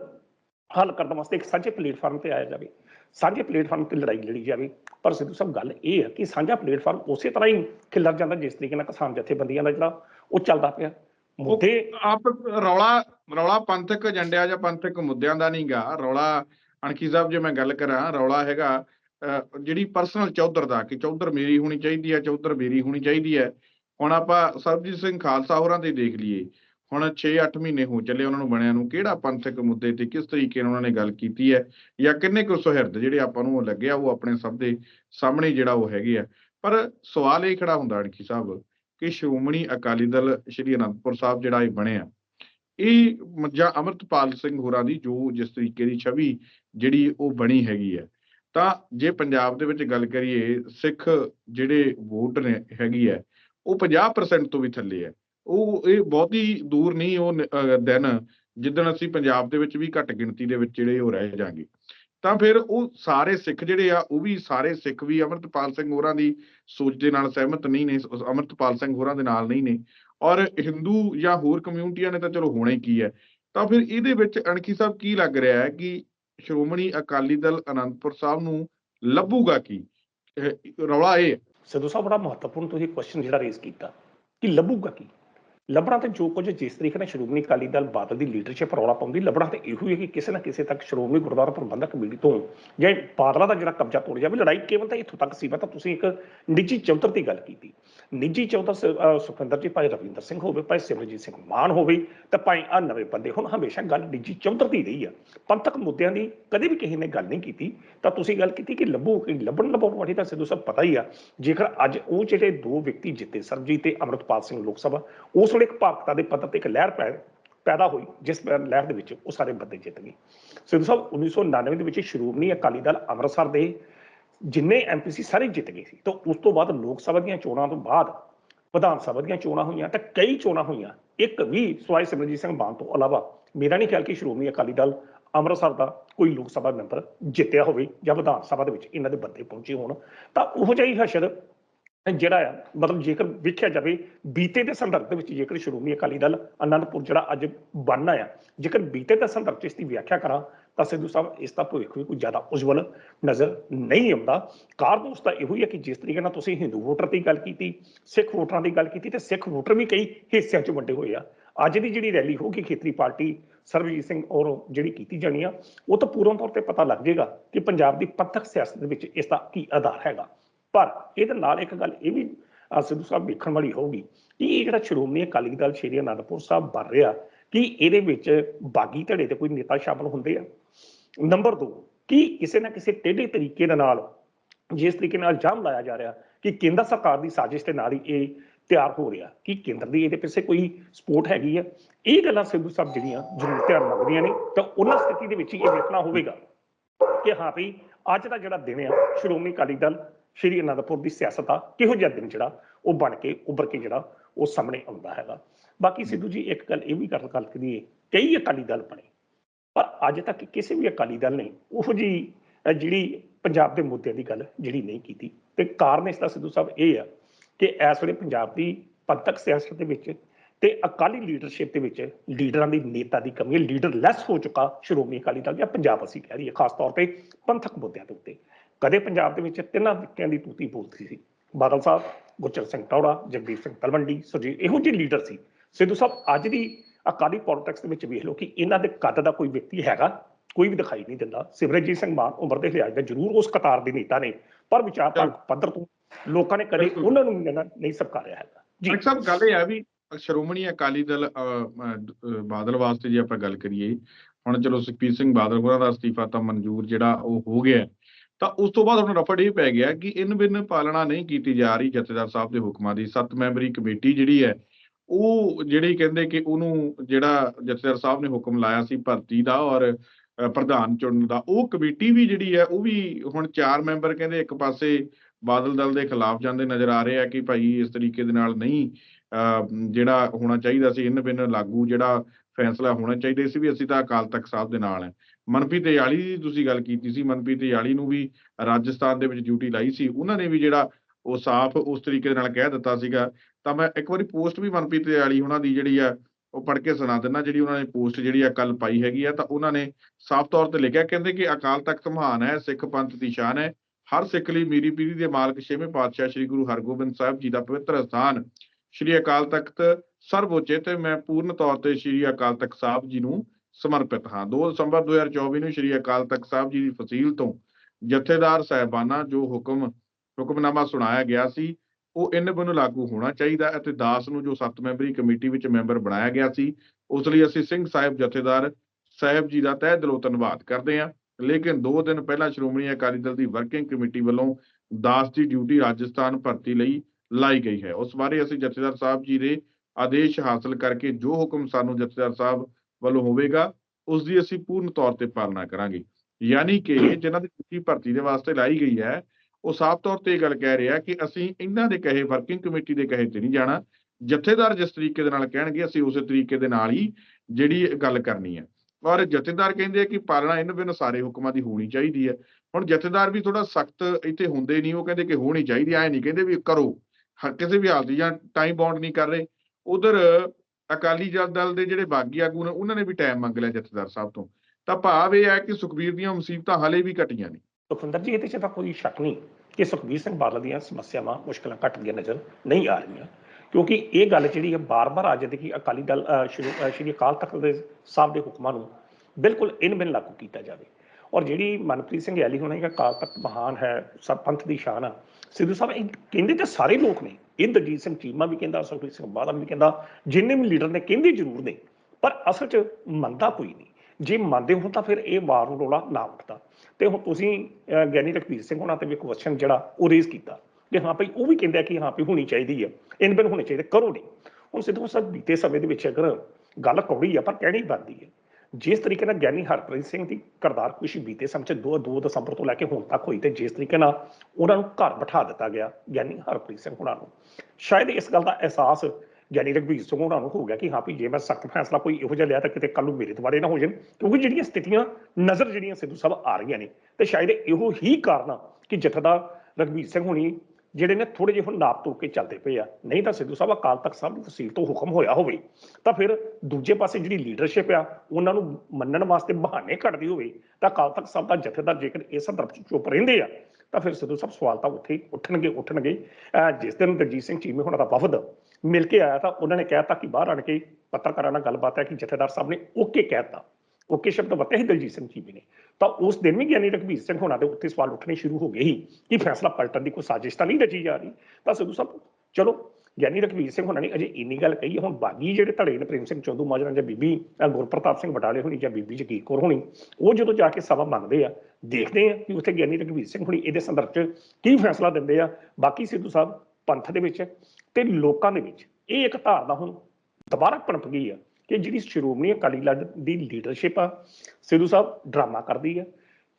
ਹੱਲ ਕਰਨ ਵਾਸਤੇ ਇੱਕ ਸਾਂਝੇ ਪਲੇਟਫਾਰਮ ਤੇ ਆਇਆ ਜਾਵੇ। ਸਾਂਝੇ ਪਲੇਟਫਾਰਮ ਤੇ ਲੜਾਈ ਲੜੀ ਜਾਵੇ। ਪਰ ਸਿੱਧੂ ਸਾਹਿਬ, ਗੱਲ ਇਹ ਹੈ ਕਿ ਸਾਂਝਾ ਪਲੇਟਫਾਰਮ ਉਸੇ ਤਰ੍ਹਾਂ ਹੀ ਖਿਲਰ ਜਾਂਦਾ ਜਿਸ ਤਰੀਕੇ ਨਾਲ ਕਿਸਾਨ ਜਥੇਬੰਦੀਆਂ ਦਾ ਜਿਹੜਾ ਉਹ ਚੱਲਦਾ ਪਿਆ। ਮੁੱਦੇ ਆਪ ਰੌਲਾ ਰੌਲਾ ਪੰਥਕ ਏਜੰਡਿਆਂ ਜਾਂ ਪੰਥਕ ਮੁੱਦਿਆਂ ਦਾ ਨਹੀਂਗਾ। ਰੌਲਾ, ਅਣਖੀ ਸਾਹਿਬ, ਜੇ ਮੈਂ ਗੱਲ ਕਰਾਂ, ਰੌਲਾ ਹੈਗਾ ਜਿਹੜੀ ਪਰਸਨਲ ਚੌਧਰ ਦਾ ਕਿ ਚੌਧਰ ਮੇਰੀ ਹੋਣੀ ਚਾਹੀਦੀ ਹੈ, ਚੌਧਰ ਮੇਰੀ ਹੋਣੀ ਚਾਹੀਦੀ ਹੈ। ਹੁਣ ਆਪਾਂ ਸਰਬਜੀਤ ਸਿੰਘ ਖਾਲਸਾ ਹੋਰਾਂ ਦੇ ਦੇਖ ਲਈਏ। ਹੁਣ 6-8 ਮਹੀਨੇ ਹੋ ਚੱਲੇ ਉਹਨਾਂ ਨੂੰ ਬਣਿਆ ਨੂੰ, ਕਿਹੜਾ ਪੰਥਕ ਮੁੱਦੇ ਤੇ ਕਿਸ ਤਰੀਕੇ ਨਾਲ ਉਹਨਾਂ ਨੇ ਗੱਲ ਕੀਤੀ ਹੈ ਜਾਂ ਕਿੰਨੇ ਕੁ ਸੁਹਿਰਦ ਜਿਹੜੇ ਆਪਾਂ ਨੂੰ ਲੱਗਿਆ ਉਹ ਆਪਣੇ ਸਭ ਦੇ ਸਾਹਮਣੇ ਜਿਹੜਾ ਉਹ ਹੈਗੇ ਆ। ਪਰ ਸਵਾਲ ਇਹ ਖੜਾ ਹੁੰਦਾ ਅਣਖੀ ਸਾਹਿਬ, ਕਿ ਸ਼੍ਰੋਮਣੀ ਅਕਾਲੀ ਦਲ ਸ਼੍ਰੀ ਅਨੰਦਪੁਰ ਸਾਹਿਬ ਜਿਹੜਾ ਇਹ ਬਣਿਆ, ਇਹ ਜਾਂ ਅਮਰਤਪਾਲ ਸਿੰਘ ਹੋਰਾਂ ਦੀ ਜੋ ਜਿਸ ਤਰੀਕੇ ਦੀ ਛਵੀ ਜਿਹੜੀ ਉਹ ਬਣੀ ਹੈਗੀ ਹੈ, ਤਾਂ ਜੇ ਪੰਜਾਬ ਦੇ ਵਿੱਚ ਗੱਲ ਕਰੀਏ, ਸਿੱਖ ਜਿਹੜੇ ਵੋਟ ਨੇ ਹੈਗੀ ਹੈ, ਉਹ 50% ਤੋਂ ਵੀ ਥੱਲੇ ਹੈ। ਉਹ ਇਹ ਬਹੁਤੀ ਦੂਰ ਨਹੀਂ, ਉਹ ਦਿਨ ਜਿੱਦਣ ਅਸੀਂ ਪੰਜਾਬ ਦੇ ਵਿੱਚ ਵੀ ਘੱਟ ਗਿਣਤੀ ਦੇ ਵਿੱਚ ਜਿਹੜੇ ਉਹ ਰਹਿ ਜਾਾਂਗੇ ਤਾਂ ਫਿਰ ਉਹ ਸਾਰੇ ਸਿੱਖ ਜਿਹੜੇ ਆ, ਉਹ ਵੀ ਸਾਰੇ ਸਿੱਖ ਵੀ ਅਮਰਤਪਾਲ ਸਿੰਘ ਹੋਰਾਂ ਦੀ ਸੋਚ ਦੇ ਨਾਲ ਸਹਿਮਤ ਨਹੀਂ ਨੇ ਅਮਰਤਪਾਲ ਸਿੰਘ ਹੋਰਾਂ ਦੇ ਨਾਲ ਨਹੀਂ ਨੇ। ਔਰ ਹਿੰਦੂ ਜਾਂ ਹੋਰ ਕਮਿਊਨਿਟੀਆਂ ਨੇ ਤਾਂ ਚਲੋ ਹੋਣਾ ਹੀ ਕੀ ਹੈ। ਤਾਂ ਫਿਰ ਇਹਦੇ ਵਿੱਚ ਅਣਖੀ ਸਾਹਿਬ ਕੀ ਲੱਗ ਰਿਹਾ ਹੈ ਕਿ ਸ਼੍ਰੋਮਣੀ ਅਕਾਲੀ ਦਲ ਅਨੰਦਪੁਰ ਸਾਹਿਬ ਨੂੰ ਲੱਭੂਗਾ ਕੀ? ਰੌਲਾ ਇਹ ਸਿੱਧੂ ਸਾਹਿਬ, ਬੜਾ ਮਹੱਤਵਪੂਰਨ ਤੁਸੀਂ ਕੁਐਸਚਨ ਜਿਹੜਾ ਰੇਜ਼ ਕੀਤਾ, ਕਿ ਲੱਭੂਗਾ ਕੀ? ਲੱਭਣਾ ਤੇ ਜੋ ਕੁਝ ਜਿਸ ਤਰੀਕੇ ਨਾਲ ਸ਼੍ਰੋਮਣੀ ਅਕਾਲੀ ਦਲ ਬਾਦਲ ਦੀ ਲੀਡਰਸ਼ਿਪ ਰੌਲਾ ਪਾਉਂਦੀ, ਲੱਭਣਾ ਤੇ ਇਹੋ ਹੀ ਹੈ ਕਿ ਕਿਸੇ ਨਾ ਕਿਸੇ ਤੱਕ ਸ਼੍ਰੋਮਣੀ ਗੁਰਦੁਆਰਾ ਪ੍ਰਬੰਧਕ ਕਮੇਟੀ ਤੋਂ ਜਾਂ ਇਹ ਬਾਦਲਾਂ ਦਾ ਜਿਹੜਾ ਕਬਜ਼ਾ ਤੋੜ ਜਾਵੇ, ਲੜਾਈ ਕੇਵਲ ਤਾਂ ਇੱਥੋਂ ਤੱਕ ਸੀਮਤ ਤਾਂ ਤੁਸੀਂ ਇੱਕ ਨਿੱਜੀ ਚੌਧਰ ਦੀ ਗੱਲ ਕੀਤੀ। ਨਿੱਜੀ ਚੌਧਰ ਸ- ਸੁਖਵਿੰਦਰ ਜੀ, ਭਾਈ ਰਵਿੰਦਰ ਸਿੰਘ ਹੋਵੇ, ਭਾਈ ਸਿਮਰਜੀਤ ਸਿੰਘ ਮਾਨ ਹੋਵੇ, ਤਾਂ ਭਾਈ ਆ ਨਵੇਂ ਬੰਦੇ ਹੁਣ ਹਮੇਸ਼ਾ ਗੱਲ ਨਿੱਜੀ ਚੌਧਰ ਦੀ ਰਹੀ ਆ। ਪੰਥਕ ਮੁੱਦਿਆਂ ਦੀ ਕਦੇ ਵੀ ਕਿਸੇ ਨੇ ਗੱਲ ਨਹੀਂ ਕੀਤੀ। ਤਾਂ ਤੁਸੀਂ ਗੱਲ ਕੀਤੀ ਕਿ ਲੱਭੂ ਲੱਭਣ ਲੱਭਣ ਵਾਲੀ ਤਾਂ ਸਿੱਧੂ ਸਾਹਿਬ ਪਤਾ ਹੀ ਆ। ਜੇਕਰ ਅੱਜ ਉਹ ਜਿਹੜੇ ਦੋ ਵਿਅਕਤੀ ਜਿੱਤੇ, ਸਰਬਜੀਤ ਤੇ ਅਮਰਤਪਾਲ ਸਿੰਘ ਲੋਕ ਸਭਾ, ਉਸ ਵੇਲੇ ਇੱਕ ਭਾਰਤਤਾ ਦੇ ਪੱਧਰ ਤੇ ਇੱਕ ਲਹਿਰ ਪੈ ਪੈਦਾ ਹੋਈ, ਜਿਸ ਲਹਿਰ ਦੇ ਵਿੱਚ ਉਹ ਸਾਰੇ ਬੰਦੇ ਜਿੱਤ ਗਏ। ਸਿੱਧੂ ਸਾਹਿਬ 1999 ਦੇ ਵਿੱਚ ਸ਼੍ਰੋਮਣੀ ਅਕਾਲੀ ਦਲ ਅੰਮ੍ਰਿਤਸਰ ਦੇ ਜਿੰਨੇ ਐਮਪੀਸੀ ਸਾਰੇ ਜਿੱਤ ਗਏ ਸੀ। ਤਾਂ ਉਸ ਤੋਂ ਬਾਅਦ ਲੋਕ ਸਭਾ ਦੀਆਂ ਚੋਣਾਂ ਤੋਂ ਬਾਅਦ ਵਿਧਾਨ ਸਭਾ ਦੀਆਂ ਚੋਣਾਂ ਹੋਈਆਂ, ਤਾਂ ਕਈ ਚੋਣਾਂ ਹੋਈਆਂ। ਇੱਕ ਵੀ ਸਵਾਈ ਸਿਮਰਜੀਤ ਸਿੰਘ ਮਾਨ ਤੋਂ ਇਲਾਵਾ ਮੇਰਾ ਨਹੀਂ ਖਿਆਲ ਕਿ ਸ਼੍ਰੋਮਣੀ ਅਕਾਲੀ ਦਲ ਅੰਮ੍ਰਿਤਸਰ ਦਾ ਕੋਈ ਲੋਕ ਸਭਾ ਮੈਂਬਰ ਜਿੱਤਿਆ ਹੋਵੇ ਜਾਂ ਵਿਧਾਨ ਸਭਾ ਦੇ ਵਿੱਚ ਇਹਨਾਂ ਦੇ ਬੰਦੇ ਪਹੁੰਚੇ ਹੋਣ। ਤਾਂ ਉਹ ਜਿਹੀ ਹਸ਼ਰ ਜਿਹੜਾ ਆ, ਮਤਲਬ ਜੇਕਰ ਵੇਖਿਆ ਜਾਵੇ, ਬੀਤੇ ਦੇ ਸੰਦਰਭ ਦੇ ਵਿੱਚ ਜੇਕਰ ਸ਼੍ਰੋਮਣੀ ਅਕਾਲੀ ਦਲ ਅਨੰਦਪੁਰ ਜਿਹੜਾ ਅੱਜ ਬਣਨਾ ਆ, ਜੇਕਰ ਬੀਤੇ ਦੇ ਸੰਦਰਭ 'ਚ ਇਸ ਦੀ ਵਿਆਖਿਆ ਕਰਾਂ, ਤਾਂ ਸਿੱਧੂ ਸਾਹਿਬ ਇਸ ਦਾ ਭਵਿੱਖ ਵੀ ਕੋਈ ਜ਼ਿਆਦਾ ਉਜਵਲ ਨਜ਼ਰ ਨਹੀਂ ਆਉਂਦਾ। ਕਾਰਨ ਉਸ ਦਾ ਇਹੋ ਹੀ ਹੈ ਕਿ ਜਿਸ ਤਰੀਕੇ ਨਾਲ ਤੁਸੀਂ ਹਿੰਦੂ ਵੋਟਰ ਦੀ ਗੱਲ ਕੀਤੀ, ਸਿੱਖ ਵੋਟਰਾਂ ਦੀ ਗੱਲ ਕੀਤੀ, ਤੇ ਸਿੱਖ ਵੋਟਰ ਵੀ ਕਈ ਹਿੱਸਿਆਂ 'ਚ ਵੰਡੇ ਹੋਏ ਆ। ਅੱਜ ਦੀ ਜਿਹੜੀ ਰੈਲੀ ਹੋਊਗੀ ਖੇਤਰੀ ਪਾਰਟੀ ਸਰਬਜੀਤ ਸਿੰਘ ਔਰ ਜਿਹੜੀ ਕੀਤੀ ਜਾਣੀ ਆ, ਉਹ ਤਾਂ ਪੂਰਨ ਤੌਰ ਤੇ ਪਤਾ ਲੱਗ ਜਾਏਗਾ ਕਿ ਪੰਜਾਬ ਦੀ ਪੰਥਕ ਸਿਆਸਤ ਦੇ ਵਿੱਚ ਇਸ ਦਾ ਕੀ ਆਧਾਰ ਹੈਗਾ। ਪਰ ਇਹਦੇ ਨਾਲ ਇੱਕ ਗੱਲ ਇਹ ਵੀ ਸਿੱਧੂ ਸਾਹਿਬ ਵੇਖਣ ਵਾਲੀ ਹੋਊਗੀ ਕਿ ਇਹ ਜਿਹੜਾ ਸ਼੍ਰੋਮਣੀ ਅਕਾਲੀ ਦਲ ਸ਼੍ਰੀ ਅਨੰਦਪੁਰ ਸਾਹਿਬ ਬਣ ਰਿਹਾ, ਕਿ ਇਹਦੇ ਵਿੱਚ ਬਾਗੀ ਧੜੇ ਤੇ ਕੋਈ ਨੇਤਾ ਸ਼ਾਮਲ ਹੁੰਦੇ ਆ? ਨੰਬਰ 2 ਕਿ ਕਿਸੇ ਨਾ ਕਿਸੇ ਟੇਢੇ ਤਰੀਕੇ ਦੇ ਨਾਲ, ਜਿਸ ਤਰੀਕੇ ਨਾਲ ਇਲਜ਼ਾਮ ਲਾਇਆ ਜਾ ਰਿਹਾ ਕਿ ਕੇਂਦਰ ਸਰਕਾਰ ਦੀ ਸਾਜ਼ਿਸ਼ ਦੇ ਨਾਲ ਹੀ ਇਹ ਤਿਆਰ ਹੋ ਰਿਹਾ, ਕਿ ਕੇਂਦਰ ਦੀ ਇਹਦੇ ਪਿੱਛੇ ਕੋਈ ਸਪੋਰਟ ਹੈਗੀ ਹੈ ਇਹ ਗੱਲਾਂ ਸਿੱਧੂ ਸਾਹਿਬ ਜਿਹੜੀਆਂ ਜ਼ਰੂਰ ਧਿਆਨ ਮੰਗਦੀਆਂ ਨੇ, ਤਾਂ ਉਹਨਾਂ ਸਥਿਤੀ ਦੇ ਵਿੱਚ ਹੀ ਇਹ ਵੇਖਣਾ ਹੋਵੇਗਾ ਕਿ ਹਾਂ ਵੀ ਅੱਜ ਦਾ ਜਿਹੜਾ ਦਿਨ ਆ, ਸ਼੍ਰੋਮਣੀ ਅਕਾਲੀ ਦਲ ਸ਼੍ਰੀ ਅਨੰਦਪੁਰ ਦੀ ਸਿਆਸਤ ਆ ਕਿਹੋ ਜਿਹਾ ਦਿਨ ਜਿਹੜਾ ਉਹ ਬਣ ਕੇ ਉੱਭਰ ਕੇ ਜਿਹੜਾ ਉਹ ਸਾਹਮਣੇ ਆਉਂਦਾ ਹੈਗਾ। ਬਾਕੀ ਸਿੱਧੂ ਜੀ ਇੱਕ ਗੱਲ ਇਹ ਵੀ ਕਰ ਗੱਲ ਕਰੀਏ ਕਈ ਅਕਾਲੀ ਦਲ ਬਣੇ ਪਰ ਅੱਜ ਤੱਕ ਕਿਸੇ ਵੀ ਅਕਾਲੀ ਦਲ ਨੇ ਉਹੋ ਜੀ ਜਿਹੜੀ ਪੰਜਾਬ ਦੇ ਮੁੱਦਿਆਂ ਦੀ ਗੱਲ ਜਿਹੜੀ ਨਹੀਂ ਕੀਤੀ। ਤੇ ਕਾਰਨ ਇਸ ਦਾ ਸਿੱਧੂ ਸਾਹਿਬ ਇਹ ਆ ਕਿ ਇਸ ਵੇਲੇ ਪੰਜਾਬ ਦੀ ਪੰਥਕ ਸਿਆਸਤ ਦੇ ਵਿੱਚ ਤੇ ਅਕਾਲੀ ਲੀਡਰਸ਼ਿਪ ਦੇ ਵਿੱਚ ਲੀਡਰਾਂ ਦੀ ਨੇਤਾ ਦੀ ਕਮੀ ਹੈ ਲੀਡਰ ਲੈਸ ਹੋ ਚੁੱਕਾ ਸ਼੍ਰੋਮਣੀ ਅਕਾਲੀ ਦਲ ਜਾਂ ਪੰਜਾਬ ਅਸੀਂ ਕਹਿ ਰਹੀ ਹੈ ਖਾਸ ਤੌਰ ਤੇ ਪੰਥਕ ਮੁੱਦਿਆਂ ਦੇ ਉੱਤੇ। ਕਦੇ ਪੰਜਾਬ ਦੇ ਵਿੱਚ ਤਿੰਨਾਂ ਵਿਅਕਤੀਆਂ ਦੀ ਤੂਤੀ ਬੋਲਦੀ ਸੀ। ਬਾਦਲ ਸਾਹਿਬ ਗੁਰਚਰਨ ਸਿੰਘ ਟੌੜਾ ਜਗਦੀਪ ਸਿੰਘ ਤਲਵੰਡੀ ਸੁਰਜੀਤ ਇਹੋ ਜਿਹੇ ਲੀਡਰ ਸੀ। ਸਿੱਧੂ ਸਾਹਿਬ ਅੱਜ ਦੀ ਅਕਾਲੀ ਪੋਲਿਟਿਕਸ ਦੇ ਵਿੱਚ ਵੇਖ ਲਓ ਕਿ ਇਹਨਾਂ ਦੇ ਕੱਦ ਦਾ ਕੋਈ ਵਿਅਕਤੀ ਹੈਗਾ ਕੋਈ ਵੀ ਦਿਖਾਈ ਨਹੀਂ ਦਿੰਦਾ। ਸਿਮਰਜੀਤ ਸਿੰਘ ਮਾਨ ਉਮਰ ਦੇ ਲਿਹਾਜ਼ ਦਾ ਜ਼ਰੂਰ ਉਸ ਕਤਾਰ ਦੇ ਨੇਤਾ ਨੇ। ਪਰ ਵਿਚਾਰਧਾਰਕ ਪੱਧਰ ਤੋਂ ਲੋਕਾਂ ਨੇ ਕਦੇ ਉਹਨਾਂ ਨੂੰ ਨਹੀਂ ਸਵੀਕਾਰਿਆ ਹੈਗਾ। ਜੀ। ਡਾਕਟਰ ਸਾਹਿਬ ਗੱਲ ਇਹ ਹੈ ਵੀ ਸ਼੍ਰੋਮਣੀ ਅਕਾਲੀ ਦਲ ਬਾਦਲ ਵਾਸਤੇ ਜੇ ਆਪਾਂ ਗੱਲ ਕਰੀਏ ਹੁਣ ਚਲੋ ਸੁਖਬੀਰ ਸਿੰਘ ਬਾਦਲ ਹੋਰਾਂ ਦਾ ਅਸਤੀਫਾ ਤਾਂ ਮਨਜ਼ੂਰ ਜਿਹੜਾ ਉਹ ਹੋ ਗਿਆ। ਤਾਂ ਉਸ ਤੋਂ ਬਾਅਦ ਹੁਣ ਰਫੜ ਇਹ ਪੈ ਗਿਆ ਕਿ ਇਨ ਬਿਨ ਪਾਲਣਾ ਨਹੀਂ ਕੀਤੀ ਜਾ ਰਹੀ ਜਥੇਦਾਰ ਸਾਹਿਬ ਦੇ ਹੁਕਮਾਂ ਦੀ। ਸੱਤ ਮੈਂਬਰੀ ਕਮੇਟੀ ਜਿਹੜੀ ਹੈ ਉਹ ਜਿਹੜੀ ਕਹਿੰਦੇ ਕਿ ਉਹਨੂੰ ਜਿਹੜਾ ਜਥੇਦਾਰ ਸਾਹਿਬ ਨੇ ਹੁਕਮ ਲਾਇਆ ਸੀ ਭਰਤੀ ਦਾ ਔਰ ਪ੍ਰਧਾਨ ਚੁਣਨ ਦਾ ਉਹ ਕਮੇਟੀ ਵੀ ਜਿਹੜੀ ਹੈ ਉਹ ਵੀ ਹੁਣ ਚਾਰ ਮੈਂਬਰ ਕਹਿੰਦੇ ਇੱਕ ਪਾਸੇ ਬਾਦਲ ਦਲ ਦੇ ਖਿਲਾਫ ਜਾਂਦੇ ਨਜ਼ਰ ਆ ਰਹੇ ਆ ਕਿ ਭਾਈ ਇਸ ਤਰੀਕੇ ਦੇ ਨਾਲ ਨਹੀਂ ਅਹ, ਜਿਹੜਾ ਹੋਣਾ ਚਾਹੀਦਾ ਸੀ ਇਨ ਬਿਨ ਲਾਗੂ ਜਿਹੜਾ ਫੈਸਲਾ ਹੋਣਾ ਚਾਹੀਦਾ ਸੀ ਵੀ ਅਸੀਂ ਤਾਂ ਅਕਾਲ ਤਖਤ ਸਾਹਿਬ ਦੇ ਨਾਲ ਹੈ। ਮਨਪ੍ਰੀਤ ਯਾਲੀ ਦੀ ਤੁਸੀਂ ਗੱਲ ਕੀਤੀ ਸੀ, ਮਨਪ੍ਰੀਤ ਯਾਲੀ ਨੂੰ ਵੀ ਰਾਜਸਥਾਨ ਦੇ ਵਿੱਚ ਡਿਊਟੀ ਲਾਈ ਸੀ, ਉਹਨਾਂ ਨੇ ਵੀ ਜਿਹੜਾ ਉਹ ਸਾਫ਼ ਉਸ ਤਰੀਕੇ ਨਾਲ ਕਹਿ ਦਿੱਤਾ ਸੀਗਾ। ਤਾਂ ਮੈਂ ਇੱਕ ਵਾਰੀ ਪੋਸਟ ਵੀ ਮਨਪ੍ਰੀਤ ਯਾਲੀ ਉਹਨਾਂ ਦੀ ਜਿਹੜੀ ਆ, ਉਹ ਪੜ੍ਹ ਕੇ ਸੁਣਾ ਦਿੰਦਾ, ਜਿਹੜੀ ਉਹਨਾਂ ਨੇ ਪੋਸਟ ਜਿਹੜੀ ਆ ਕੱਲ ਪਾਈ ਹੈਗੀ ਆ, ਤਾਂ ਉਹਨਾਂ ਨੇ ਸਾਫ਼ ਤੌਰ ਤੇ ਲਿਖਿਆ, ਕਹਿੰਦੇ ਕਿ ਅਕਾਲ ਤਖਤ ਮਹਾਨ ਹੈ, ਸਿੱਖ ਪੰਥ ਦੀ ਸ਼ਾਨ ਹੈ, ਹਰ ਸਿੱਖ ਲਈ ਮੀਰੀ ਪੀਰੀ ਦੇ ਮਾਲਕ ਛੇਵੇਂ ਪਾਤਸ਼ਾਹ ਸ੍ਰੀ ਗੁਰੂ ਹਰਗੋਬਿੰਦ ਸਾਹਿਬ ਜੀ ਦਾ ਪਵਿੱਤਰ ਸਥਾਨ। ਸ੍ਰੀ ਅਕਾਲ ਤਖਤ ਸਰਵਉੱਚ ਹੈ ਤੇ ਮੈਂ ਪੂਰਨ ਤੌਰ ਤੇ ਸ੍ਰੀ ਅਕਾਲ ਤਖਤ ਸਾਹਿਬ ਜੀ ਨੂੰ ਸਮਰਪਿਤ ਹਾਂ। 2 ਦਸੰਬਰ 2024 ਨੂੰ ਸ੍ਰੀ ਅਕਾਲ ਤਖਤ ਸਾਹਿਬ ਜੀ ਦੀ ਫਸੀਲ ਤੋਂ ਜਥੇਦਾਰ ਸਾਹਿਬਾਨਾ ਜੋ ਹੁਕਮ, ਹੁਕਮਨਾਮਾ ਸੁਣਾਇਆ ਗਿਆ ਸੀ, ਉਹ ਇਨ ਬਿਨ ਲਾਗੂ ਹੋਣਾ ਚਾਹੀਦਾ ਅਤੇ ਦਾਸ ਨੂੰ ਜੋ ਸੱਤ ਮੈਂਬਰੀ ਕਮੇਟੀ ਵਿੱਚ ਮੈਂਬਰ ਬਣਾਇਆ ਗਿਆ ਸੀ, ਉਸ ਲਈ ਅਸੀਂ ਸਿੰਘ ਸਾਹਿਬ ਜਥੇਦਾਰ ਸਾਹਿਬ ਜੀ ਦਾ ਤਹਿ ਦਿਲੋਂ ਧੰਨਵਾਦ ਕਰਦੇ ਹਾਂ। ਲੇਕਿਨ 2 ਦਿਨ ਪਹਿਲਾਂ ਸ਼੍ਰੋਮਣੀ ਅਕਾਲੀ ਦਲ ਦੀ ਵਰਕਿੰਗ ਕਮੇਟੀ ਵੱਲੋਂ ਦਾਸ ਦੀ ਡਿਊਟੀ ਰਾਜਸਥਾਨ ਭਰਤੀ ਲਈ ਲਾਈ ਗਈ ਹੈ। ਉਸ ਬਾਰੇ ਅਸੀਂ ਜਥੇਦਾਰ ਸਾਹਿਬ ਜੀ ਦੇ ਆਦੇਸ਼ ਹਾਸਲ ਕਰਕੇ ਜੋ ਹੁਕਮ ਸਾਨੂੰ ਜਥੇਦਾਰ ਸਾਹਿਬ ਵੱਲੋਂ ਹੋਵੇਗਾ ਉਸ ਦੀ ਅਸੀਂ ਪੂਰਨ ਤੌਰ ਤੇ ਪਾਲਣਾ ਕਰਾਂਗੇ। ਯਾਨੀ ਕਿ ਜਿਨ੍ਹਾਂ ਦੀ ਡਿਊਟੀ ਭਰਤੀ ਦੇ ਵਾਸਤੇ ਲਾਈ ਗਈ ਹੈ ਉਹ ਸਾਫ਼ ਤੌਰ ਤੇ ਇਹ ਗੱਲ ਕਹਿ ਰਿਹਾ ਕਿ ਅਸੀਂ ਇਹਨਾਂ ਦੇ ਕਹੇ ਵਰਕਿੰਗ ਕਮੇਟੀ ਦੇ ਕਹੇ ਤੇ ਨਹੀਂ ਜਾਣਾ। ਜਥੇਦਾਰ ਜਿਸ ਤਰੀਕੇ ਦੇ ਨਾਲ ਕਹਿਣਗੇ ਅਸੀਂ ਉਸੇ ਤਰੀਕੇ ਦੇ ਨਾਲ ਹੀ ਜਿਹੜੀ ਗੱਲ ਕਰਨੀ ਹੈ। ਔਰ ਜਥੇਦਾਰ ਕਹਿੰਦੇ ਆ ਕਿ ਪਾਲਣਾ ਇਹਨਾਂ ਬਿਨ ਸਾਰੇ ਹੁਕਮਾਂ ਦੀ ਹੋਣੀ ਚਾਹੀਦੀ ਹੈ। ਹੁਣ ਜਥੇਦਾਰ ਵੀ ਥੋੜਾ ਸਖਤ ਇੱਥੇ ਹੁੰਦੇ ਨਹੀਂ ਉਹ ਕਹਿੰਦੇ ਕਿ ਹੋਣੀ ਚਾਹੀਦੀ ਐ ਨਹੀਂ ਕਹਿੰਦੇ ਵੀ ਕਰੋ। ਕਿਸੇ ਵੀ ਹਾਲਤ ਜਾਂ ਟਾਈਮ ਬਾਉਂਡ ਨਹੀਂ ਕਰ ਰਹੇ। ਉਧਰ ਅਕਾਲੀ ਦਲ ਦੇ ਜਿਹੜੇ ਬਾਗੀ ਆਗੂ ਨੇ, ਉਹਨਾਂ ਨੇ ਵੀ ਟਾਈਮ ਮੰਗ ਲਿਆ ਜਥੇਦਾਰ ਸਾਹਿਬ ਤੋਂ। ਤਾਂ ਭਾਵ ਇਹ ਹੈ ਕਿ ਸੁਖਬੀਰ ਦੀਆਂ ਮੁਸੀਬਤਾਂ ਹਲੇ ਵੀ ਘਟੀਆਂ ਨਹੀਂ ਸੁਖਵਿੰਦਰ ਜੀ, ਇਹਦੇ 'ਚ ਤਾਂ ਕੋਈ ਸ਼ੱਕ ਨਹੀਂ ਕਿ ਸੁਖਬੀਰ ਸਿੰਘ ਬਾਦਲ ਦੀਆਂ ਸਮੱਸਿਆਵਾਂ, ਮੁਸ਼ਕਲਾਂ ਘਟਦੀਆਂ ਨਜ਼ਰ ਨਹੀਂ ਆ ਰਹੀਆਂ। ਕਿਉਂਕਿ ਇਹ ਗੱਲ ਜਿਹੜੀ ਹੈ ਬਾਰ-ਬਾਰ ਆ ਜਾਂਦੀ ਕਿ ਅਕਾਲੀ ਦਲ ਸ਼੍ਰੀ ਅਕਾਲ ਤਖਤ ਦੇ ਸਾਹਿਬ ਦੇ ਹੁਕਮਾਂ ਨੂੰ ਬਿਲਕੁਲ ਇਨ ਬਿਨ ਲਾਗੂ ਕੀਤਾ ਜਾਵੇ। ਔਰ ਜਿਹੜੀ ਮਨਪ੍ਰੀਤ ਸਿੰਘ ਯਾਲੀ ਹੋਣਾ ਕਿ ਅਕਾਲ ਤਖਤ ਮਹਾਨ ਹੈ, ਸਭ ਪੰਥ ਦੀ ਸ਼ਾਨ ਆ, ਸਿੱਧੂ ਸਾਹਿਬ, ਇਹ ਕਹਿੰਦੇ ਤੇ ਸਾਰੇ ਲੋਕ ਨੇ, ਇਹ ਦਲਜੀਤ ਸਿੰਘ ਚੀਮਾ ਵੀ ਕਹਿੰਦਾ ਸੁਖਬੀਰ ਸਿੰਘ ਬਾਦਲ ਵੀ ਕਹਿੰਦਾ, ਜਿੰਨੇ ਵੀ ਲੀਡਰ ਨੇ ਕਹਿੰਦੇ ਜ਼ਰੂਰ ਨੇ, ਪਰ ਅਸਲ 'ਚ ਮੰਨਦਾ ਕੋਈ ਨਹੀਂ। ਜੇ ਮੰਨਦੇ ਹੋ ਤਾਂ ਫਿਰ ਇਹ ਵਾਰ ਨੂੰ ਰੋਲਾ ਨਾ ਉੱਠਦਾ। ਤੇ ਹੁਣ ਤੁਸੀਂ ਗਿਆਨੀ ਰਘਬੀਰ ਸਿੰਘ ਹੋਣਾ ਤੇ ਵੀ ਕੁਐਸਚਨ ਜਿਹੜਾ ਉਹ ਰੇਜ਼ ਕੀਤਾ, ਕਿ ਹਾਂ ਭਈ ਉਹ ਵੀ ਕਹਿੰਦੇ ਆ ਕਿ ਹਾਂ ਵੀ ਹੋਣੀ ਚਾਹੀਦੀ ਹੈ ਇਨ ਬਿਨ ਹੋਣੀ ਚਾਹੀਦੀ, ਕਰੋ ਨਹੀਂ। ਹੁਣ ਸਿੱਧੂ ਸਾਹਿਬ ਬੀਤੇ ਸਮੇਂ ਦੇ ਵਿੱਚ ਅਗਰ ਗੱਲ ਕੌੜੀ ਆ, ਪਰ ਕਹਿਣੀ ਬਣਦੀ ਹੈ ਜਿਸ ਤਰੀਕੇ ਨਾਲ ਗਿਆਨੀ ਹਰਪ੍ਰੀਤ ਸਿੰਘ ਦੀ ਕਰਤਾਰ ਖੁਸ਼ੀ ਬੀਤੇ ਸਮੇਂ ਚ 2 2 ਦਸੰਬਰ ਤੋਂ ਲੈ ਕੇ ਹੁਣ ਤੱਕ ਹੋਈ ਤੇ ਜਿਸ ਤਰੀਕੇ ਨਾਲ ਉਹਨਾਂ ਨੂੰ ਘਰ ਬਿਠਾ ਦਿੱਤਾ ਗਿਆ ਗਿਆਨੀ ਹਰਪ੍ਰੀਤ ਸਿੰਘ ਹੁਣਾਂ ਨੂੰ। ਸ਼ਾਇਦ ਇਸ ਗੱਲ ਦਾ ਅਹਿਸਾਸ ਗਿਆਨੀ ਰਘਬੀਰ ਸਿੰਘ ਹੋਣਾ ਨੂੰ ਹੋ ਗਿਆ ਕਿ ਹਾਂ ਵੀ ਜੇ ਮੈਂ ਸਖਤ ਫੈਸਲਾ ਕੋਈ ਇਹੋ ਜਿਹਾ ਲਿਆ ਤਾਂ ਕਿਤੇ ਕੱਲ ਨੂੰ ਮੇਰੇ ਦੁਆਲੇ ਨਾ ਹੋ ਜਾਣ, ਕਿਉਂਕਿ ਜਿਹੜੀਆਂ ਸਥਿਤੀਆਂ ਨਜ਼ਰ ਜਿਹੜੀਆਂ ਸਿੱਧੂ ਸਾਹਿਬ ਆ ਰਹੀਆਂ ਨੇ ਤੇ ਸ਼ਾਇਦ ਇਹੋ ਹੀ ਕਾਰਨ ਆ ਕਿ ਜਥੇਦਾਰ ਰਘਬੀਰ ਸਿੰਘ ਹੁਣੀ ਜਿਹੜੇ ਨੇ ਥੋੜੇ ਜਿਹੇ ਹੁਣ ਨਾਪ ਤੋਲ ਕੇ ਚੱਲਦੇ ਪਏ ਆ। ਨਹੀਂ ਤਾਂ ਸਿੱਧੂ ਸਾਹਿਬ ਅਕਾਲ ਤਖਤ ਸਾਹਿਬ ਦੀ ਤਹਿਸੀਲ ਤੋਂ ਹੁਕਮ ਹੋਇਆ ਹੋਵੇ, ਤਾਂ ਫਿਰ ਦੂਜੇ ਪਾਸੇ ਜਿਹੜੀ ਲੀਡਰਸ਼ਿਪ ਆ, ਉਹਨਾਂ ਨੂੰ ਮੰਨਣ ਵਾਸਤੇ ਬਹਾਨੇ ਕੱਢਦੀ ਹੋਵੇ, ਤਾਂ ਅਕਾਲ ਤਖਤ ਸਾਹਿਬ ਦਾ ਜਥੇਦਾਰ ਜੇਕਰ ਇਸ ਸੰਦਰਭ 'ਚ ਚੁੱਪ ਰਹਿੰਦੇ ਆ, ਤਾਂ ਫਿਰ ਸਿੱਧੂ ਸਾਹਿਬ ਸਵਾਲ ਤਾਂ ਉੱਥੇ ਹੀ ਉੱਠਣਗੇ। ਉੱਠਣਗੇ ਜਿਸ ਦਿਨ ਦਲਜੀਤ ਸਿੰਘ ਚੀਮੇ ਹੋਣਾ ਦਾ ਵਫਦ ਮਿਲ ਕੇ ਆਇਆ ਤਾਂ ਉਹਨਾਂ ਨੇ ਕਹਿਤਾ ਕਿ ਬਾਹਰ ਆਣ ਕੇ ਪੱਤਰਕਾਰਾਂ ਨਾਲ ਗੱਲਬਾਤ ਹੈ ਕਿ ਜਥੇਦਾਰ ਸਾਹਿਬ ਨੇ ਓਕੇ ਕਹਿਤਾ ਓਕੇ ਸ਼ਬਦ ਵਰਤੇ ਸੀ ਦਲਜੀਤ ਸਿੰਘ ਚੀਮੇ ਨੇ। ਤਾਂ ਉਸ ਦਿਨ ਵੀ ਗਿਆਨੀ ਰਘਬੀਰ ਸਿੰਘ ਹੋਣਾ ਦੇ ਉੱਤੇ ਸਵਾਲ ਉੱਠਣੇ ਸ਼ੁਰੂ ਹੋ ਗਏ ਸੀ ਕਿ ਫੈਸਲਾ ਪਲਟਣ ਦੀ ਕੋਈ ਸਾਜ਼ਿਸ਼ ਤਾਂ ਨਹੀਂ ਰਚੀ ਜਾ ਰਹੀ। ਤਾਂ ਸਿੱਧੂ ਸਾਹਿਬ ਚਲੋ ਗਿਆਨੀ ਰਘਬੀਰ ਸਿੰਘ ਹੋਣਾ ਨੇ ਅਜੇ ਇੰਨੀ ਗੱਲ ਕਹੀ ਹੈ, ਹੁਣ ਬਾਗੀ ਜਿਹੜੇ ਧੜੇ ਨੇ ਪ੍ਰੇਮ ਸਿੰਘ ਚੌਧੂ ਮਾਜਰਾ ਜਾਂ ਬੀਬੀ ਅਹ ਗੁਰਪ੍ਰਤਾਪ ਸਿੰਘ ਬਟਾਲੇ ਹੋਣੀ ਜਾਂ ਬੀਬੀ ਜਗੀਰ ਕੌਰ ਹੋਣੀ ਉਹ ਜਦੋਂ ਜਾ ਕੇ ਸਭਾ ਮੰਗਦੇ ਆ ਦੇਖਦੇ ਆ ਕਿ ਉੱਥੇ ਗਿਆਨੀ ਰਘਬੀਰ ਸਿੰਘ ਹੋਣੀ ਇਹਦੇ ਸੰਦਰਭ 'ਚ ਕੀ ਫੈਸਲਾ ਦਿੰਦੇ ਆ। ਬਾਕੀ ਸਿੱਧੂ ਸਾਹਿਬ ਪੰਥ ਦੇ ਵਿੱਚ ਤੇ ਲੋਕਾਂ ਦੇ ਵਿੱਚ ਇਹ ਇੱਕ ਧਾਰਨਾ ਹੁਣ ਦੁਬਾਰਾ ਪਣਪ ਗਈ ਆ ਕਿ ਜਿਹੜੀ ਸ਼੍ਰੋਮਣੀ ਅਕਾਲੀ ਦਲ ਦੀ ਲੀਡਰਸ਼ਿਪ ਆ, ਸਿੱਧੂ ਸਾਹਿਬ ਡਰਾਮਾ ਕਰਦੀ ਆ।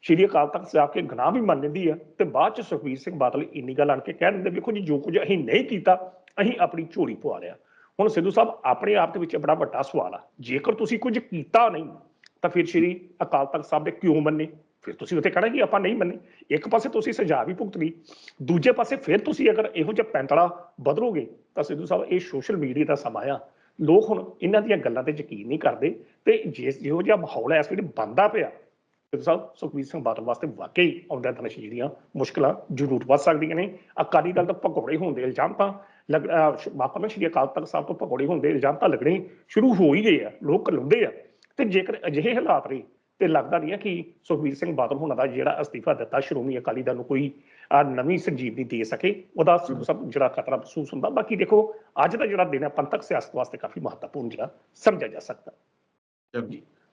ਸ਼੍ਰੀ ਅਕਾਲ ਤਖਤ ਸਾਹਿਬ ਕੇ ਗੁਨਾਹ ਵੀ ਮੰਨ ਲੈਂਦੀ ਆ ਤੇ ਬਾਅਦ ਚ ਸੁਖਬੀਰ ਸਿੰਘ ਬਾਦਲ ਇੰਨੀ ਗੱਲ ਆਣ ਕੇ ਕਹਿ ਦਿੰਦੇ, ਵੇਖੋ ਜੀ, ਜੋ ਕੁਝ ਅਸੀਂ ਨਹੀਂ ਕੀਤਾ, ਅਸੀਂ ਆਪਣੀ ਝੋਲੀ ਪਵਾ ਲਿਆ। ਹੁਣ ਸਿੱਧੂ ਸਾਹਿਬ ਆਪਣੇ ਆਪ ਦੇ ਵਿੱਚ ਬੜਾ ਵੱਡਾ ਸਵਾਲ ਆ। ਜੇਕਰ ਤੁਸੀਂ ਕੁਝ ਕੀਤਾ ਨਹੀਂ, ਤਾਂ ਫਿਰ ਸ਼੍ਰੀ ਅਕਾਲ ਤਖਤ ਸਾਹਿਬ ਦੇ ਕਿਉਂ ਮੰਨੇ? ਫਿਰ ਤੁਸੀਂ ਉੱਥੇ ਕਹਿਣਾ ਕਿ ਆਪਾਂ ਨਹੀਂ ਮੰਨੇ। ਇੱਕ ਪਾਸੇ ਤੁਸੀਂ ਸਜ਼ਾ ਵੀ ਭੁਗਤ ਲਈ ਦੂਜੇ ਪਾਸੇ ਫਿਰ ਤੁਸੀਂ ਅਗਰ ਇਹੋ ਜਿਹਾ ਪੈਂਤੜਾ ਬਦਲੋਗੇ, ਤਾਂ ਸਿੱਧੂ ਸਾਹਿਬ, ਇਹ ਸੋਸ਼ਲ ਮੀਡੀਆ ਦਾ ਸਮਾਂ ਆ। ਲੋਕ ਹੁਣ ਇਹਨਾਂ ਦੀਆਂ ਗੱਲਾਂ ਤੇ ਯਕੀਨ ਨਹੀਂ ਕਰਦੇ ਤੇ ਜਿਸ ਜਿਹੋ ਜਿਹਾ ਮਾਹੌਲ ਹੈ, ਇਸ ਵੇਲੇ ਬੰਦਾ ਪਿਆ ਸਿੱਧੂ ਸਾਹਿਬ ਸੁਖਬੀਰ ਸਿੰਘ ਬਾਦਲ ਵਾਸਤੇ ਵਾਕਈ ਆਉਂਦਾ ਤਨਸ਼ ਦੀਆਂ ਮੁਸ਼ਕਲਾਂ ਜ਼ਰੂਰ ਵੱਧ ਸਕਦੀਆਂ ਨੇ। ਅਕਾਲੀ ਦਲ ਤੋਂ ਭਗੌੜੇ ਹੋਣ ਦੇ ਇਲਜ਼ਾਮ ਤਾਂ ਲੱਗ ਵਾਪਰਨਾ ਸ਼੍ਰੀ ਅਕਾਲ ਤਖਤ ਸਾਹਿਬ ਤੋਂ ਭਗੌੜੇ ਹੋਣ ਦੇ ਇਲਜ਼ਾਮ ਤਾਂ ਲੱਗਣੇ ਸ਼ੁਰੂ ਹੋ ਹੀ ਗਏ ਆ, ਲੋਕ ਲਾਉਂਦੇ ਆ। ਤੇ ਜੇਕਰ ਅਜਿਹੇ ਹਾਲਾਤ ਰਹੇ ਤੇ ਲੱਗਦਾ ਨਹੀਂ ਹੈ ਕਿ ਸੁਖਬੀਰ ਸਿੰਘ ਬਾਦਲ ਹੋਣਾ ਦਾ ਜਿਹੜਾ ਅਸਤੀਫਾ ਦਿੱਤਾ ਸ਼੍ਰੋਮਣੀ ਅਕਾਲੀ ਦਲ ਨੂੰ ਕੋਈ ਨਵੀਂ ਸੰਜੀਵਨੀ ਦੇ ਸਕੇ ਉਹਦਾ। ਸਭ ਜਿਹੜਾ ਖਤਰਾ ਮਹਿਸੂਸ ਹੁੰਦਾ। ਬਾਕੀ ਦੇਖੋ ਅੱਜ ਦਾ ਜਿਹੜਾ ਦਿਨ ਹੈ ਪੰਥਕ ਸਿਆਸਤ ਵਾਸਤੇ ਕਾਫੀ ਮਹੱਤਵਪੂਰਨ ਜਿਹੜਾ ਸਮਝਿਆ ਜਾ ਸਕਦਾ। ਚਲੋ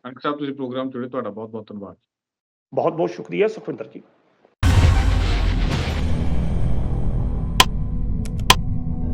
ਅਣਖ ਸਾਹਿਬ ਤੁਸੀਂ ਪ੍ਰੋਗਰਾਮ ਜੁੜੇ ਤੁਹਾਡਾ ਬਹੁਤ ਬਹੁਤ ਧੰਨਵਾਦ ਬਹੁਤ ਬਹੁਤ ਸ਼ੁਕਰੀਆ ਸੁਖਵਿੰਦਰ ਜੀ।